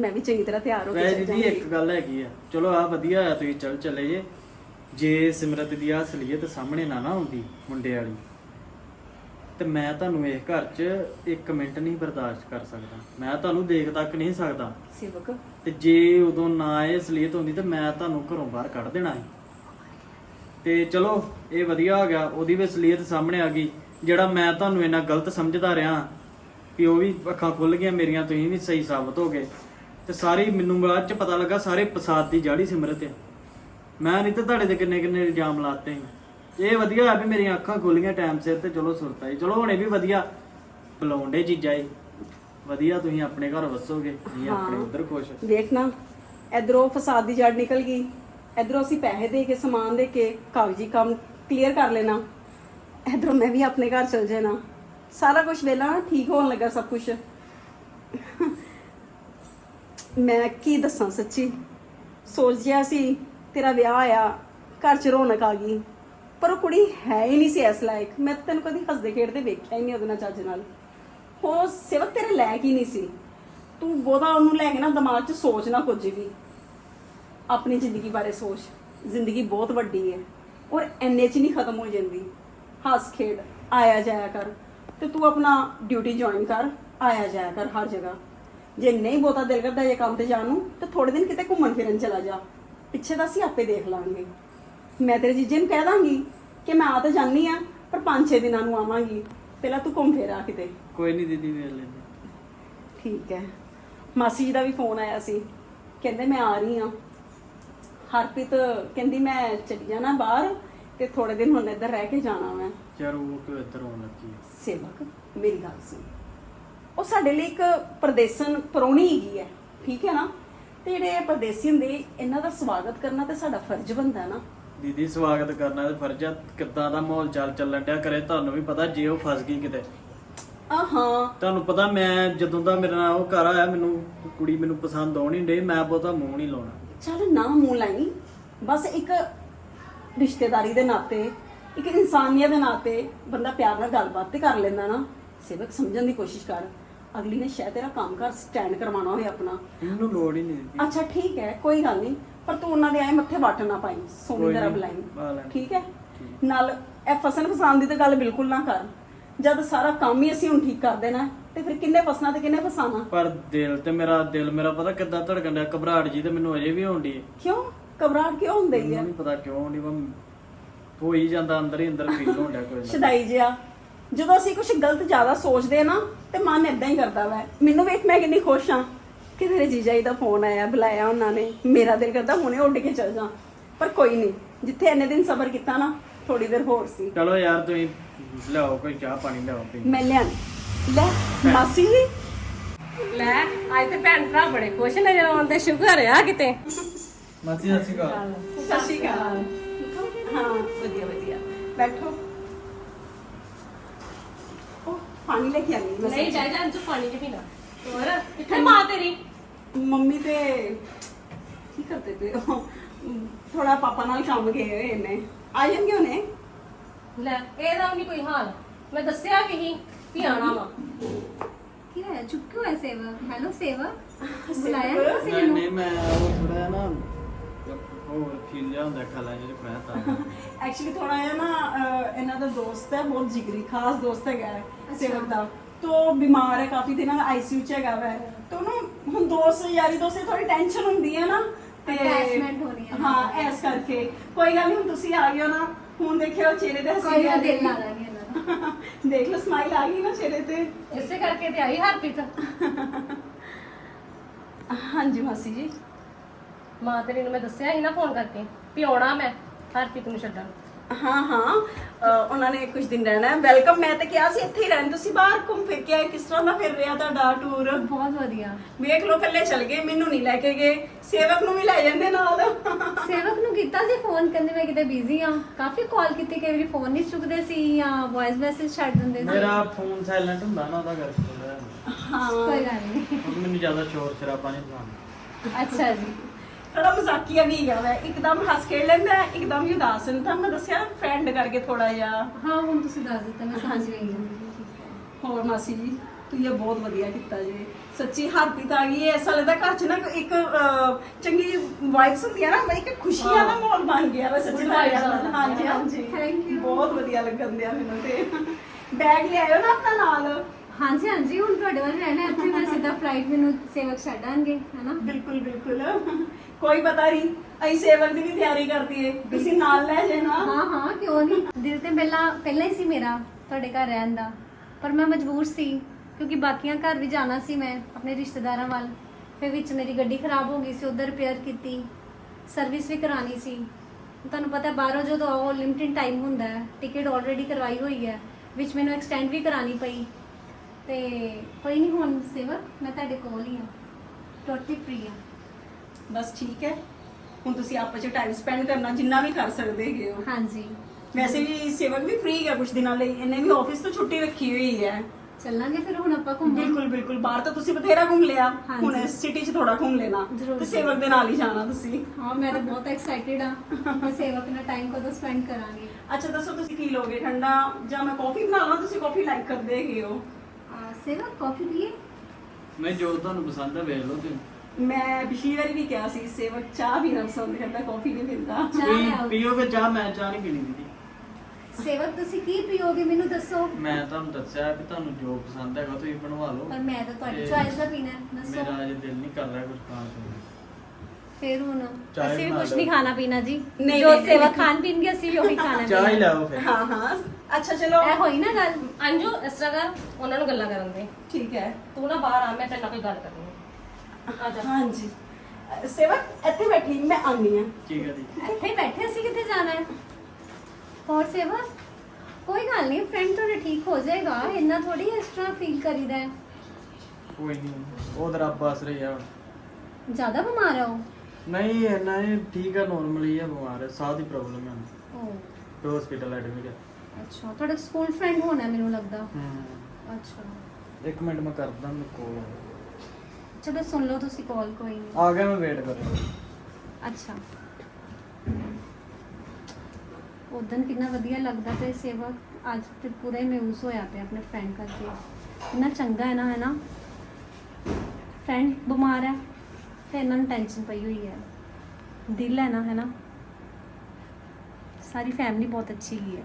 ਮੈਂ ਵੀ ਚੰਗੀ ਤਰ੍ਹਾਂ ਤਿਆਰ ਹੋ ਕੇ ਵੈ ਚੱਲ ਜੀ ਜਾਂਗੀ। ਇੱਕ ਗੱਲ ਹੈਗੀ ਆ। ਚਲੋ ਆ ਵਧੀਆ ਆ ਤੁਸੀਂ ਚੱਲ ਚੱਲੇ ਜੇ। ਜੇ ਸਿਮਰਤ ਦੀ ਆ ਅਸਲੀਅਤ ਸਾਹਮਣੇ ਨਾ ਨਾ ਆਉਂਦੀ ਮੁੰਡੇ ਵਾਲੀ ਤੇ ਮੈਂ ਤੁਹਾਨੂੰ ਇਸ ਘਰ 'ਚ ਇੱਕ ਮਿੰਟ ਨਹੀਂ ਬਰਦਾਸ਼ਤ ਕਰ ਸਕਦਾ। ਮੈਂ ਤੁਹਾਨੂੰ ਦੇਖ ਤੱਕ ਨਹੀਂ ਸਕਦਾ। ਸੇਵਕ। ਤੇ ਜੇ ਉਦੋਂ ਨਾ ਇਹ ਅਸਲੀਅਤ ਹੁੰਦੀ ਤੇ ਮੈਂ ਤੁਹਾਨੂੰ ਘਰੋਂ ਬਾਹਰ ਕੱਢ ਦੇਣਾ ਸੀ। ਤੇ ਚਲੋ ਇਹ ਵਧੀਆ ਹੋ ਗਿਆ। ਉਹਦੀ ਵੀ ਅਸਲੀਅਤ ਸਾਹਮਣੇ ਆ ਗਈ। ਜਿਹੜਾ ਮੈਂ ਤੁਹਾਨੂੰ ਇੰਨਾ ਗਲਤ ਸਮਝਦਾ ਰਿਹਾ ਕਿ ਉਹ ਵੀ ਅੱਖਾਂ ਖੁੱਲ ਗਈਆਂ ਮੇਰੀਆਂ ਤੁਸੀਂ ਵੀ ਸਹੀ ਸਾਬਤ ਹੋ ਗਏ। ਤੇ ਸਾਰੀ ਮੈਨੂੰ ਬਾਅਦ ਚ ਪਤਾ ਲੱਗਾ ਸਾਰੇ ਫਸਾਦ ਦੀ ਜਾੜੀ ਸਿਮਰਤ ਆ ਮੈਂ ਨਹੀਂ ਤੇ ਤੁਹਾਡੇ ਤੇ ਕਿੰਨੇ ਕਿੰਨੇ ਇਲਜ਼ਾਮ ਲਾਤੇ ਸੀ ਇਹ ਵਧੀਆ ਆ ਵੀ ਮੇਰੀਆਂ ਅੱਖਾਂ ਖੁੱਲੀਆਂ ਟਾਈਮ ਸਿਰ ਤੇ ਚਲੋ ਸੁਰਤਾ ਜੀ ਚਲੋ ਹੁਣ ਵੀ ਵਧੀਆ ਬੁਲਾਉਂਦੇ ਚੀਜ਼ਾਂ ਜੀ। ਵਧੀਆ ਤੁਸੀਂ ਆਪਣੇ ਘਰ ਵਸੋਗੇ ਅਸੀਂ ਆਪਣੇ ਉਧਰ ਖੁਸ਼ ਦੇਖ ਨਾ ਇਧਰੋਂ ਫਸਾਦ ਦੀ ਜੜ ਨਿਕਲ ਗਈ। ਇਧਰੋਂ ਅਸੀਂ ਪੈਸੇ ਦੇ ਕੇ ਸਮਾਨ ਦੇ ਕੇ ਕਾਗਜ਼ੀ ਕੰਮ ਕਲੀਅਰ ਕਰ ਲੈਣਾ। ਇਧਰੋਂ ਮੈਂ ਵੀ ਆਪਣੇ ਘਰ ਚਲ ਜਾਣਾ। ਸਾਰਾ ਕੁਝ ਵੇਲਾ ਠੀਕ ਹੋਣ ਲੱਗਾ ਸਭ ਕੁਝ ਮੈਂ ਕੀ ਦੱਸਾਂ ਸੱਚੀ? ਸੋਚਿਆ ਸੀ। ਤੇਰਾ ਵਿਆਹ ਆ, ਘਰ ਚ ਰੌਣਕ ਆ ਗਈ। ਪਰ ਉਹ ਕੁੜੀ ਹੈ ਹੀ ਨਹੀਂ ਸੀ ਇਸ ਲਾਇਕ। ਮੈਂ ਤਾਂ ਤੈਨੂੰ ਕਦੀ ਹੱਸਦੇ ਖੇਡਦੇ ਵੇਖਿਆ ਹੀ ਨਹੀਂ ਉਹਦੇ ਨਾਲ ਚੱਜ ਨਾਲ। ਉਹ ਸਿਵਕ ਤੇਰੇ ਲਾਇਕ ਹੀ ਨਹੀਂ ਸੀ। ਤੂੰ ਬਹੁਤਾ ਉਹਨੂੰ ਲੈ ਕੇ ਨਾ ਦਿਮਾਗ 'ਚ ਸੋਚ ਨਾ ਕੁਝ ਵੀ। ਆਪਣੀ ਜ਼ਿੰਦਗੀ ਬਾਰੇ ਸੋਚ। ਜ਼ਿੰਦਗੀ ਬਹੁਤ ਵੱਡੀ ਹੈ। ਔਰ ਐਨੇ 'ਚ ਨਹੀਂ ਖਤਮ ਹੋ ਜਾਂਦੀ। ਹੱਸ ਖੇਡ, ਆਇਆ ਜਾਇਆ ਕਰ। ਤੇ ਤੂੰ ਆਪਣਾ ਡਿਊਟੀ ਜੁਆਇਨ ਕਰ, ਆਇਆ ਜਾਇਆ ਕਰ ਹਰ ਜਗ੍ਹਾ। ਜੇ ਨਹੀਂ ਬਹੁਤਾ ਦਿਲ ਕਰਦਾ ਇਹ ਕੰਮ ਤੇ ਜਾਣ ਨੂੰ, ਤੇ ਥੋੜੇ ਦਿਨ ਕਿਤੇ ਘੁੰਮਣ ਫਿਰਨ ਚਲਾ ਜਾ। ਪਿੱਛੇ ਦਾ ਅਸੀਂ ਆਪੇ ਦੇਖ ਲਾਂਗੇ। ਮੈਂ ਤੇਰੇ ਜੀਜੇ ਨੂੰ ਕਹਿ ਦਾਂਗੀ ਕਿ ਮੈਂ ਆ ਤਾਂ ਜਾਨੀ ਆ ਪਰ 5-6 ਦਿਨਾਂ ਨੂੰ ਆਵਾਂਗੀ। ਪਹਿਲਾਂ ਤੂੰ ਘੁੰਮ ਫਿਰ ਆ ਕਿਤੇ। ਕੋਈ ਨਹੀਂ ਦੀਦੀ ਵੇਖ ਲੈਂਦੇ ਠੀਕ ਹੈ। ਮਾਸੀ ਜੀ ਦਾ ਵੀ ਫੋਨ ਆਇਆ ਸੀ। ਕਹਿੰਦੇ ਮੈਂ ਆ ਰਹੀ ਹਾਂ। ਹਰਪ੍ਰੀਤ ਕਹਿੰਦੀ ਮੈਂ ਚਲੀ ਜਾਣਾ ਬਾਹਰ ਤੇ ਥੋੜੇ ਦਿਨ ਹੁਣ ਇੱਧਰ ਰਹਿ ਕੇ ਜਾਣਾ ਮੈਂ। ਯਾਰ ਉਹ ਕਿਉਂ ਇੱਧਰ ਆਉਣ ਲੱਗੀ ਆ? ਸੇਵਕ ਮੇਰੀ ਗੱਲ ਸੁਣ। ਉਹ ਸਾਡੇ ਲਈ ਇੱਕ ਪਰਦੇਸਨ ਪਰੋਣੀ ਹੈਗੀ ਹੈ। ਠੀਕ ਹੈ ਨਾ? ਤੇ ਜਿਹੜੇ ਪਰਦੇਸੀ ਹੁੰਦੇ ਇਹਨਾਂ ਦਾ ਸਵਾਗਤ ਕਰਨਾ ਤੇ ਸਾਡਾ ਫਰਜ਼ ਬਣਦਾ ਨਾ। ਦੀਦੀ ਸਵਾਗਤ ਕਰਨਾ ਤੇ ਫਰਜ਼ ਆ। ਕਿੱਦਾਂ ਦਾ ਮਾਹੌਲ ਚਾਲ ਚੱਲਣ ਡਿਆ ਕਰੇ ਤੁਹਾਨੂੰ ਵੀ ਪਤਾ ਜੇ ਉਹ ਫਸ ਗਈ ਕਿਤੇ। ਆ ਹਾਂ। ਤੁਹਾਨੂੰ ਪਤਾ ਮੈਂ ਜਦੋਂ ਦਾ ਮੇਰੇ ਨਾਲ ਉਹ ਘਰ ਆਇਆ ਮੈਨੂੰ ਕੁੜੀ ਮੈਨੂੰ ਪਸੰਦ ਆਉਣੀ ਡੇ ਮੈਂ ਬਹੁਤਾ ਮੂੰਹ ਨਹੀਂ ਲਾਉਣਾ। ਚੱਲ ਨਾ ਮੂੰਹ ਲਾਈ। ਬਸ ਇੱਕ ਰਿਸ਼ਤੇਦਾਰੀ ਦੇ ਨਾਤੇ ਇੱਕ ਇਨਸਾਨੀਅਤ ਦੇ ਨਾਤੇ ਬੰਦਾ ਪਿਆਰ ਨਾਲ ਗੱਲਬਾਤ ਤੇ ਕਰ ਲੈਂਦਾ ਨਾ। ਸੇਵਕ ਸਮਝਣ ਦੀ ਕੋਸ਼ਿਸ਼ ਕਰ। ਅਗਲੀ ਨੇ ਸ਼ਾਇਦ ਤੇਰਾ ਕੰਮ ਕਰ ਸਟੈਂਡ ਕਰਵਾਉਣਾ ਹੋਵੇ ਆਪਣਾ। ਮੈਨੂੰ ਲੋੜ ਹੀ ਨਹੀਂ ਅੱਛਾ ਠੀਕ ਹੈ ਕੋਈ ਗੱਲ ਨਹੀਂ। ਪਰ ਤੂੰ ਉਹਨਾਂ ਦੇ ਆਏ ਮੱਥੇ ਵੱਟ ਨਾ ਪਾਈ ਸੋਨੀ ਕੋਈ ਤਰ੍ਹਾਂ ਨਹੀਂ, ਪਾ ਬੁਲਾਈ ਲੈਣ। ਠੀਕ ਹੈ? ਨਾਲ ਇਹ ਫਸਣ ਫਸਾਨ ਦੀ ਤਾਂ ਗੱਲ ਬਿਲਕੁਲ ਨਾ ਕਰ। ਜਦ ਸਾਰਾ ਕੰਮ ਹੀ ਅਸੀਂ ਹੁਣ ਠੀਕ ਕਰ ਦੇਣਾ ਤੇ ਫਿਰ ਕਿੰਨੇ ਫਸਣਾ ਤੇ ਕਿੰਨੇ ਫਸਾਣਾ? ਪਰ ਦਿਲ ਤੇ ਮੇਰਾ ਦਿਲ ਮੇਰਾ ਪਤਾ ਕਿੱਦਾਂ ਧੜਕਣ ਡਿਆ ਘਬਰਾਹਟ ਜੀ ਤੇ ਮੈਨੂੰ ਅਜੇ ਵੀ ਡਈ ਹੈ। ਕਿਉਂ? ਘਬਰਾਹਟ ਕਿਉਂ ਹੁੰਦੀ ਮੈਨੂੰ ਹੈ ਨਹੀਂ ਪਤਾ ਕਿਉਂ ਹੋਣੀ ਪਰ ਹੋ ਹੀ ਜਾਂਦਾ ਅੰਦਰ ਹੀ ਅੰਦਰ ਫੀਲ ਡਿਆ ਕੋਈ ਨਾ। ਸ਼ਦਾਈ ਜਿਹਾ। ਜਦੋਂ ਅਸੀਂ ਕੁਝ ਗਲਤ ਜ਼ਿਆਦਾ ਸੋਚਦੇ ਆ ਨਾ ਤੇ ਮਨ ਇਦਾਂ ਹੀ ਕਰਦਾ ਵੈ। ਮੈਨੂੰ ਵੇਖ ਮੈਂ ਕਿੰਨੀ ਖੁਸ਼ ਹਾਂ ਕਿ ਤੇਰੇ ਜੀਜਾ ਜੀ ਦਾ ਫੋਨ ਆਇਆ ਬੁਲਾਇਆ ਉਹਨਾਂ ਨੇ। ਮੇਰਾ ਦਿਲ ਕਰਦਾ ਹੁਣੇ ਉੱਡ ਕੇ ਚੱਲ ਜਾ ਪਰ ਕੋਈ ਨਹੀਂ ਜਿੱਥੇ ਇੰਨੇ ਦਿਨ ਸਬਰ ਕੀਤਾ ਨਾ ਥੋੜੀ ਦੇਰ ਹੋਰ ਸੀ। ਚਲੋ ਯਾਰ ਤੁਸੀਂ ਲਿਆਓ ਕੋਈ ਚਾਹ ਪਾਣੀ ਲਿਆਓ ਪੀ ਮੈਂ ਲਿਆਣ ਲੈ ਮਾਸੀ ਜੀ। ਲੈ ਅੱਜ ਤੇ ਭੈਣ ਭਰਾ ਬੜੇ ਖੁਸ਼ ਨਜ਼ਰ ਆਉਂਦੇ ਸ਼ੁਕਰ ਆ ਕਿਤੇ। ਮਾਸੀ ਸਤਿ ਸ਼੍ਰੀ ਅਕਾਲ। ਸਤਿ ਸ਼੍ਰੀ ਅਕਾਲ। ਹਾਂ। ਵਧੀਆ ਵਧੀਆ। ਬੈਠੋ ਉਹ ਪਾਣੀ ਲੈ ਕੇ ਆ ਗਈ ਨਹੀਂ ਚਾਹੀਦਾ ਤੂੰ ਪਾਣੀ ਚ ਪੀਣਾ। ਹੋਰ ਕਿੱਥੇ ਮਾਂ ਤੇਰੀ? ਮੰਮੀ ਤੇ ਕੀ ਕਰਦੇ ਪਏ ਹੋ? ਥੋੜਾ ਪਾਪਾ ਨਾਲ ਕੰਮ ਗਏ ਹੋਏ ਨੇ। ਆ ਜਾਣਗੇ ਉਹਨੇ ਲੈ ਇਹਦਾ ਵੀ ਕੋਈ ਹਾਲ। ਮੈਂ ਦੱਸਿਆ ਕਿ ਹੀ ਵੀ ਆਣਾ ਵਾ। ਕੀ ਹੋਇਆ? ਚੁੱਪ ਕਿਉਂ ਹੈ ਸੇਵਾ? ਹੈਲੋ ਸੇਵਾ। ਬੁਲਾਇਆ ਨੀ ਤੁਸੀਂ ਨਹੀਂ ਮੈਨੂੰ? ਨਹੀਂ ਮੈਂ ਉਹ ਥੋੜਾ ਨਾ ਹੋਰ ਫੀਲ ਜਿਹਾ ਹੁੰਦਾ ਖਲਾ ਜਿਹੜੇ ਮੈਂ ਤਾਂ ਐਕਚੁਅਲੀ ਥੋੜਾ ਜਿਹਾ ਨਾ ਅਹ, ਇਹਨਾਂ ਦਾ ਦੋਸਤ ਹੈ ਬਹੁਤ ਜਿਗਰੀ ਖਾਸ ਦੋਸਤ ਹੈਗਾ ਹੈ ਸੇਵਕ ਦਾ। ਤੋ ਬਿਮਾਰ ਹੈ ਕਾਫੀ ਦਿਨਾਂ ਦਾ ਆਈਸੀਯੂ ਚ ਹੈਗਾ ਵੈ। ਤੋ ਉਹਨੂੰ ਹੁਣ ਦੋਸਤ ਯਾਰੀ ਦੋਸਤ ਥੋੜੀ ਟੈਨਸ਼ਨ ਹੁੰਦੀ ਹੈ ਨਾ Attachment ਹੋਣੀ ਹੈ। ਨਾ। ਹਾਂ ਇਸ ਕਰਕੇ। ਕੋਈ ਗੱਲ ਨਹੀਂ ਹੁਣ ਤੁਸੀਂ ਆ ਗਏ ਹੋ ਨਾ ਹੁਣ ਦੇਖਿਓ ਚਿਹਰੇ ਤੇ ਹੱਸੀ ਕੋਈ ਨਾ ਆ ਦਿਲ ਗਈ। ਲਾ ਲਾਂਗੇ ਇਹਨਾਂ ਦਾ (laughs) ਦੇਖ ਲਓ ਸਮਾਈਲ ਆ ਗਈ ਨਾ ਚਿਹਰੇ ਤੇ। ਇਸੇ ਕਰਕੇ ਤੇ ਆਈ ਹਰਪ੍ਰੀਤ। ਹਾਂਜੀ ਮਾਸੀ ਜੀ। ਮਾਂ ਤੇਰੀ ਨੂੰ ਮੈਂ ਦੱਸਿਆ ਸੀ ਨਾ ਫੋਨ ਕਰਕੇ ਵੀ ਆਉਣਾ ਮੈਂ ਹਰਪ੍ਰੀਤ ਨੂੰ ਛੱਡਣ। ਹਾਂ ਹਾਂ। ਅਹ ਉਹਨਾਂ ਨੇ ਕੁਝ ਦਿਨ ਰਹਿਣਾ ਹੈ। ਵੈਲਕਮ ਮੈਂ ਤਾਂ ਕਿਹਾ ਸੀ ਇੱਥੇ ਹੀ ਰਹਿਣ ਤੁਸੀਂ ਬਾਹਰ ਘੁੰਮ ਫਿਰ ਕੇ ਆਏ। ਕਿਸ ਤਰ੍ਹਾਂ ਦਾ ਫਿਰ ਰਿਹਾ ਤੁਹਾਡਾ ਟੂਰ ਬਹੁਤ ਵਧੀਆ। ਵੇਖ ਲੋ ਕੱਲੇ ਚਲ ਗਏ ਮੈਨੂੰ ਨਹੀਂ ਲੈ ਕੇ ਗਏ। ਸੇਵਕ ਨੂੰ ਵੀ ਲੈ ਜਾਂਦੇ ਨਾਲ। ਸੇਵਕ ਨੂੰ ਕੀਤਾ ਸੀ ਫੋਨ ਕਹਿੰਦੇ ਮੈਂ ਕਿਤੇ ਬਿਜ਼ੀ ਆ ਕਾਫੀ ਕਾਲ ਕੀਤੀ ਕਈ ਵਾਰੀ ਫੋਨ ਨਹੀਂ ਚੁੱਕਦੇ ਸੀ ਜਾਂ ਵੌਇਸ ਮੈਸੇਜ ਛੱਡ ਦਿੰਦੇ ਸੀ। ਮੇਰਾ ਫੋਨ ਸਾਇਲੈਂਟ ਹੁੰਦਾ ਨਾ ਉਹਦਾ ਕਰਕੇ ਥੋੜ੍ਹਾ ਹਾਂ। ਕੋਈ ਗੱਲ ਨਹੀਂ ਹੁਣ ਮੈਨੂੰ ਜ਼ਿਆਦਾ ਸ਼ੋਰ ਸ਼ਰਾਬਾ ਨਹੀਂ ਪਸੰਦ ਅੱਛਾ ਜੀ। ਥੋੜਾ ਮਜ਼ਾਕੀਆ ਵੀ ਹੈਗਾ ਵੈ ਇੱਕਦਮ ਹੱਸ ਖੇਡ ਲੈਂਦਾ ਹੈ, ਇੱਕਦਮ ਹੀ ਉਦਾਸ ਹੁੰਦਾ ਮੈਂ ਦੱਸਿਆ ਫਰੈਂਡ ਕਰਕੇ ਥੋੜਾ ਜਿਹਾ। ਹਾਂ ਹੁਣ ਤੁਸੀਂ ਦੱਸ ਦਿੱਤਾ ਮੈਂ ਸਮਝ ਗਈ ਹਾਂ। ਹੋਰ ਮਾਸੀ ਜੀ ਤੁਸੀਂ ਇਹ ਬਹੁਤ ਵਧੀਆ ਕੀਤਾ ਜੀ। ਸੱਚੀ ਹਰਪ੍ਰੀਤ ਆ ਗਈ ਹੈ ਐਸਾ ਲੱਗਦਾ ਘਰ 'ਚ ਨਾ ਇੱਕ ਅਹ, ਚੰਗੀ ਵਾਈਬਸ ਹੁੰਦੀ ਹੈ ਨਾ ਇੱਕ ਖੁਸ਼ੀਆਂ ਦਾ ਮਾਹੌਲ ਬਣ ਗਿਆ ਵਾ ਸੱਚੀ Good ਤੁਹਾਡੇ vibes ਨਾਲ। ਆ। ਹਾਂਜੀ ਹਾਂਜੀ। Thank you. ਬਹੁਤ ਵਧੀਆ ਲੱਗਣ ਦਿਆ ਮੈਨੂੰ ਤੇ। ਬੈਗ ਲਿਆਇਓ ਨਾ ਆਪਣਾ ਨਾਲ। ਹਾਂਜੀ ਹਾਂਜੀ ਹੁਣ ਤੁਹਾਡੇ ਵੱਲ ਰਹਿਣਾ ਇੱਥੇ ਮੈਂ ਸਿੱਧਾ ਫਲਾਈਟ ਮੈਨੂੰ ਸੇਵਕ ਛੱਡਾਂਗੇ ਹੈਨਾ? ਬਿਲਕੁਲ ਬਿਲਕੁਲ। ਕੋਈ ਪਤਾ ਨਹੀਂ, ਅਸੀਂ ਸੇਵਕ ਦੀ ਵੀ ਤਿਆਰੀ ਕਰਦੀ ਏ। ਤੁਸੀਂ ਨਾਲ ਲੈ ਜਾਣਾ ਹਾਂ ਹਾਂ, ਕਿਉਂ ਨਹੀਂ? ਦਿਲ ਤੇ ਪਹਿਲਾਂ ਪਹਿਲਾਂ ਹੀ ਸੀ ਮੇਰਾ ਤੁਹਾਡੇ ਘਰ ਰਹਿਣ ਦਾ। ਪਰ ਮੈਂ ਮਜਬੂਰ ਸੀ, ਕਿਉਂਕਿ ਬਾਕੀਆਂ ਘਰ ਵੀ ਜਾਣਾ ਸੀ ਮੈਂ ਆਪਣੇ ਰਿਸ਼ਤੇਦਾਰਾਂ ਵੱਲ। ਫਿਰ ਵਿੱਚ ਮੇਰੀ ਗੱਡੀ ਖਰਾਬ ਹੋ ਗਈ ਸੀ, ਉਧਰ ਰਿਪੇਅਰ ਕੀਤੀ। ਸਰਵਿਸ ਵੀ ਕਰਾਣੀ ਸੀ। ਤੁਹਾਨੂੰ ਪਤਾ ਬਾਹਰੋਂ ਜਦੋਂ ਆਓ ਲਿਮਟਿਡ ਟਾਈਮ ਹੁੰਦਾ ਹੈ। ਟਿਕਟ ਆਲਰੇਡੀ ਕਰਵਾਈ ਹੋਈ ਹੈ, ਵਿੱਚ ਮੈਨੂੰ ਐਕਸਟੈਂਡ ਵੀ ਕਰਾਣੀ ਪਈ। ਤੇ ਕੋਈ ਨਹੀਂ ਹੁਣ ਸੇਵਕ, ਮੈਂ ਤੁਹਾਡੇ ਕੋਲ ਹੀ ਹਾਂ। ਟੋਟਲੀ ਫ੍ਰੀ ਹਾਂ। ਬਸ ਠੀਕ ਹੈ। ਹੁਣ ਤੁਸੀਂ ਆਪਸ ਵਿੱਚ ਟਾਈਮ ਸਪੈਂਡ ਕਰਨਾ ਜਿੰਨਾ ਵੀ ਕਰ ਸਕਦੇ ਹੈਗੇ ਹੋ। ਹਾਂਜੀ। ਵੈਸੇ ਵੀ ਸੇਵਕ ਵੀ ਫ੍ਰੀ ਹੈ ਕੁਝ ਦਿਨਾਂ ਲਈ। ਇਹਨੇ ਵੀ ਆਫਿਸ ਤੋਂ ਛੁੱਟੀ ਰੱਖੀ ਹੋਈ ਹੈ। ਚੱਲਾਂਗੇ ਫਿਰ ਹੁਣ ਆਪਾਂ ਘੁੰਮਣ? ਬਿਲਕੁਲ ਬਿਲਕੁਲ। ਬਾਹਰ ਤਾਂ ਤੁਸੀਂ ਬਥੇਰਾ ਘੁੰਮ ਲਿਆ। ਹਾਂਜੀ। ਹੁਣ ਸਿਟੀ 'ਚ ਥੋੜਾ ਘੁੰਮ ਲੈਣਾ। ਜ਼ਰੂਰ ਤੇ ਸੇਵਕ ਦੇ ਨਾਲ ਹੀ ਜਾਣਾ ਤੁਸੀਂ। ਹਾਂ ਮੈਂ ਤਾਂ ਬਹੁਤ ਐਕਸਾਈਟਿਡ ਹਾਂ। ਮੈਂ ਸੇਵਕ ਨਾਲ ਟਾਈਮ ਕਦੋਂ ਸਪੈਂਡ ਕਰਾਂਗੇ? ਅੱਛਾ ਦੱਸੋ ਤੁਸੀਂ ਕੀ ਲੋਗੇ? ਠੰਡਾ ਜਾਂ ਮੈਂ ਕਾਫੀ ਬਣਾ ਲਾਂ? ਤੁਸੀਂ ਕਾਫੀ ਲਾਈਕ ਕਰਦੇ ਹੈਗੇ ਹੋ। ਆ, ਸੇਵਕ ਕਾਫੀ ਪੀਏ? ਮੈਂ ਜੋ ਤੁਹਾਨੂੰ ਪਸੰਦ ਹੈ ਵੇਖ ਲਓ ਤੁਸੀਂ। ਮੈਂ ਪਿਛਲੀ ਵਾਰੀ ਵੀ ਕਿਹਾ ਸੀ ਸੇਵਕ ਚਾਹ ਪੀਣਾ ਪਸੰਦ ਕਰਦਾ ਕਾਫੀ ਨਹੀਂ ਪੀਂਦਾ। ਚਾਹ ਲਿਆਓ। ਪੀਓਗੇ ਚਾਹ ਮੈਂ ਚਾਹ ਨਹੀਂ ਪੀਣੀ ਦੀਦੀ। ਸੇਵਕ ਤੁਸੀਂ ਕੀ ਪੀਓਗੇ? ਮੈਨੂੰ ਦੱਸੋ। ਮੈਂ ਤੁਹਾਨੂੰ ਦੱਸਿਆ ਕਿ ਤੁਹਾਨੂੰ ਜੋ ਪਸੰਦ ਹੈਗਾ ਤੁਸੀਂ ਬਣਵਾ ਲਓ। ਪਰ ਮੈਂ ਤਾਂ ਤੁਹਾਡੀ ਚੋਇਸ ਦਾ ਪੀਣਾ ਹੈ, ਦੱਸੋ। ਮੇਰਾ ਅਜੇ ਦਿਲ ਨਹੀਂ ਕਰ ਰਿਹਾ ਕੁਝ ਖਾਣ ਨੂੰ। ਫਿਰ ਹੁਣ ਚਾਹ ਅਸੀਂ ਵੀ ਬਣਾ ਕੁਝ ਲਓ। ਨਹੀਂ ਖਾਣਾ ਪੀਣਾ ਜੀ। ਨਹੀਂ, ਜੋ ਨਹੀਂ, ਸੇਵਾ ਨਹੀਂ। ਖਾਣ ਪੀਣਗੇ ਅਸੀਂ ਵੀ ਉਹੀ ਖਾਣਾ ਚਾਹ ਹੀ ਪੀਣਾ। ਲਾਓ ਫਿਰ। ਹਾਂ ਹਾਂ। ਅੱਛਾ ਚਲੋ। ਇਹ ਹੋਈ ਨਾ ਗੱਲ? ਅੰਜੂ ਇਸ ਤਰ੍ਹਾਂ ਕਰ ਉਹਨਾਂ ਨੂੰ ਗੱਲਾਂ ਕਰਨ ਦੇ। ਠੀਕ ਹੈ। ਤੂੰ ਨਾ ਬਾਹਰ ਆ ਮੈਂ ਤੇਰੇ ਨਾਲ ਕੋਈ ਗੱਲ ਕਰਨੀ ਆ ਜਾ ਹਾਂਜੀ। ਅ, ਸੇਵਕ ਇੱਥੇ ਬੈਠੀ ਮੈਂ ਆਉਂਦੀ ਹਾਂ। ਠੀਕ ਹੈ ਜੀ। ਇੱਥੇ ਹੀ ਬੈਠੇ ਅਸੀਂ ਕਿੱਥੇ ਜਾਣਾ ਹੈ? ਹੋਰ ਸੇਵਕ ਕੋਈ ਗੱਲ ਨਹੀਂ ਫਰੈਂਡ ਤੁਹਾਡਾ ਠੀਕ ਹੋ ਜਾਏਗਾ। ਇੰਨਾ ਥੋੜੀ ਇਸ ਤਰ੍ਹਾਂ ਫੀਲ ਕਰੀਦਾ ਹੈ। ਕੋਈ ਨਹੀਂ ਉਹ ਤਾਂ ਰੱਬ ਆਸ ਰਹੀ ਆ। ਹੁਣ। ਜ਼ਿਆਦਾ ਬਿਮਾਰ ਹੋ ਨਹੀਂ ਇੰਨਾ ਹੀ ਠੀਕ ਹੈ ਨਾਰਮਲੀ ਹੈ ਬਿਮਾਰ ਹੈ ਸਾਹ ਦੀ ਪ੍ਰੋਬਲਮ ਹੈ ਓ। ਤੇ ਹਸਪੀਟਲ ਐਡਮਿਟ ਹੈ ਅੱਛਾ ਤੁਹਾਡਾ ਸਕੂਲ ਫਰੈਂਡ ਹੋਣਾ ਮੈਨੂੰ ਲੱਗਦਾ। ਹੂੰ। ਅੱਛਾ। ਇੱਕ ਮਿੰਟ ਮੈਂ ਕਰਦਾ ਮੈਂ ਕੋਲ ਚਲੋ ਸੁਣ ਲਓ ਤੁਸੀਂ ਕਾਲ ਕੋਈ ਨਹੀਂ ਆ ਗਿਆ ਮੈਂ ਵੇਟ ਕਰ ਰਿਹਾ। ਅੱਛਾ। ਉਦੋਂ ਕਿੰਨਾ ਵਧੀਆ ਲੱਗਦਾ ਤੇ ਸੇਵਕ ਅੱਜ ਤੇ ਪੂਰਾ ਹੀ ਮਿਊਸ ਹੋਇਆ ਪਿਆ ਆਪਣੇ ਫਰੈਂਡ ਕਰਕੇ। ਇੰਨਾ ਚੰਗਾ ਹੈ ਨਾ ਹੈ ਨਾ? ਫਰੈਂਡ ਬਿਮਾਰ ਹੈ ਤੇ ਇਹਨਾਂ ਨੂੰ ਟੈਨਸ਼ਨ ਪਈ ਹੋਈ ਹੈ। ਦਿਲ ਹੈ ਨਾ ਹੈ ਨਾ? ਸਾਰੀ ਫੈਮਿਲੀ ਬਹੁਤ ਅੱਛੀ ਹੀ ਹੈ।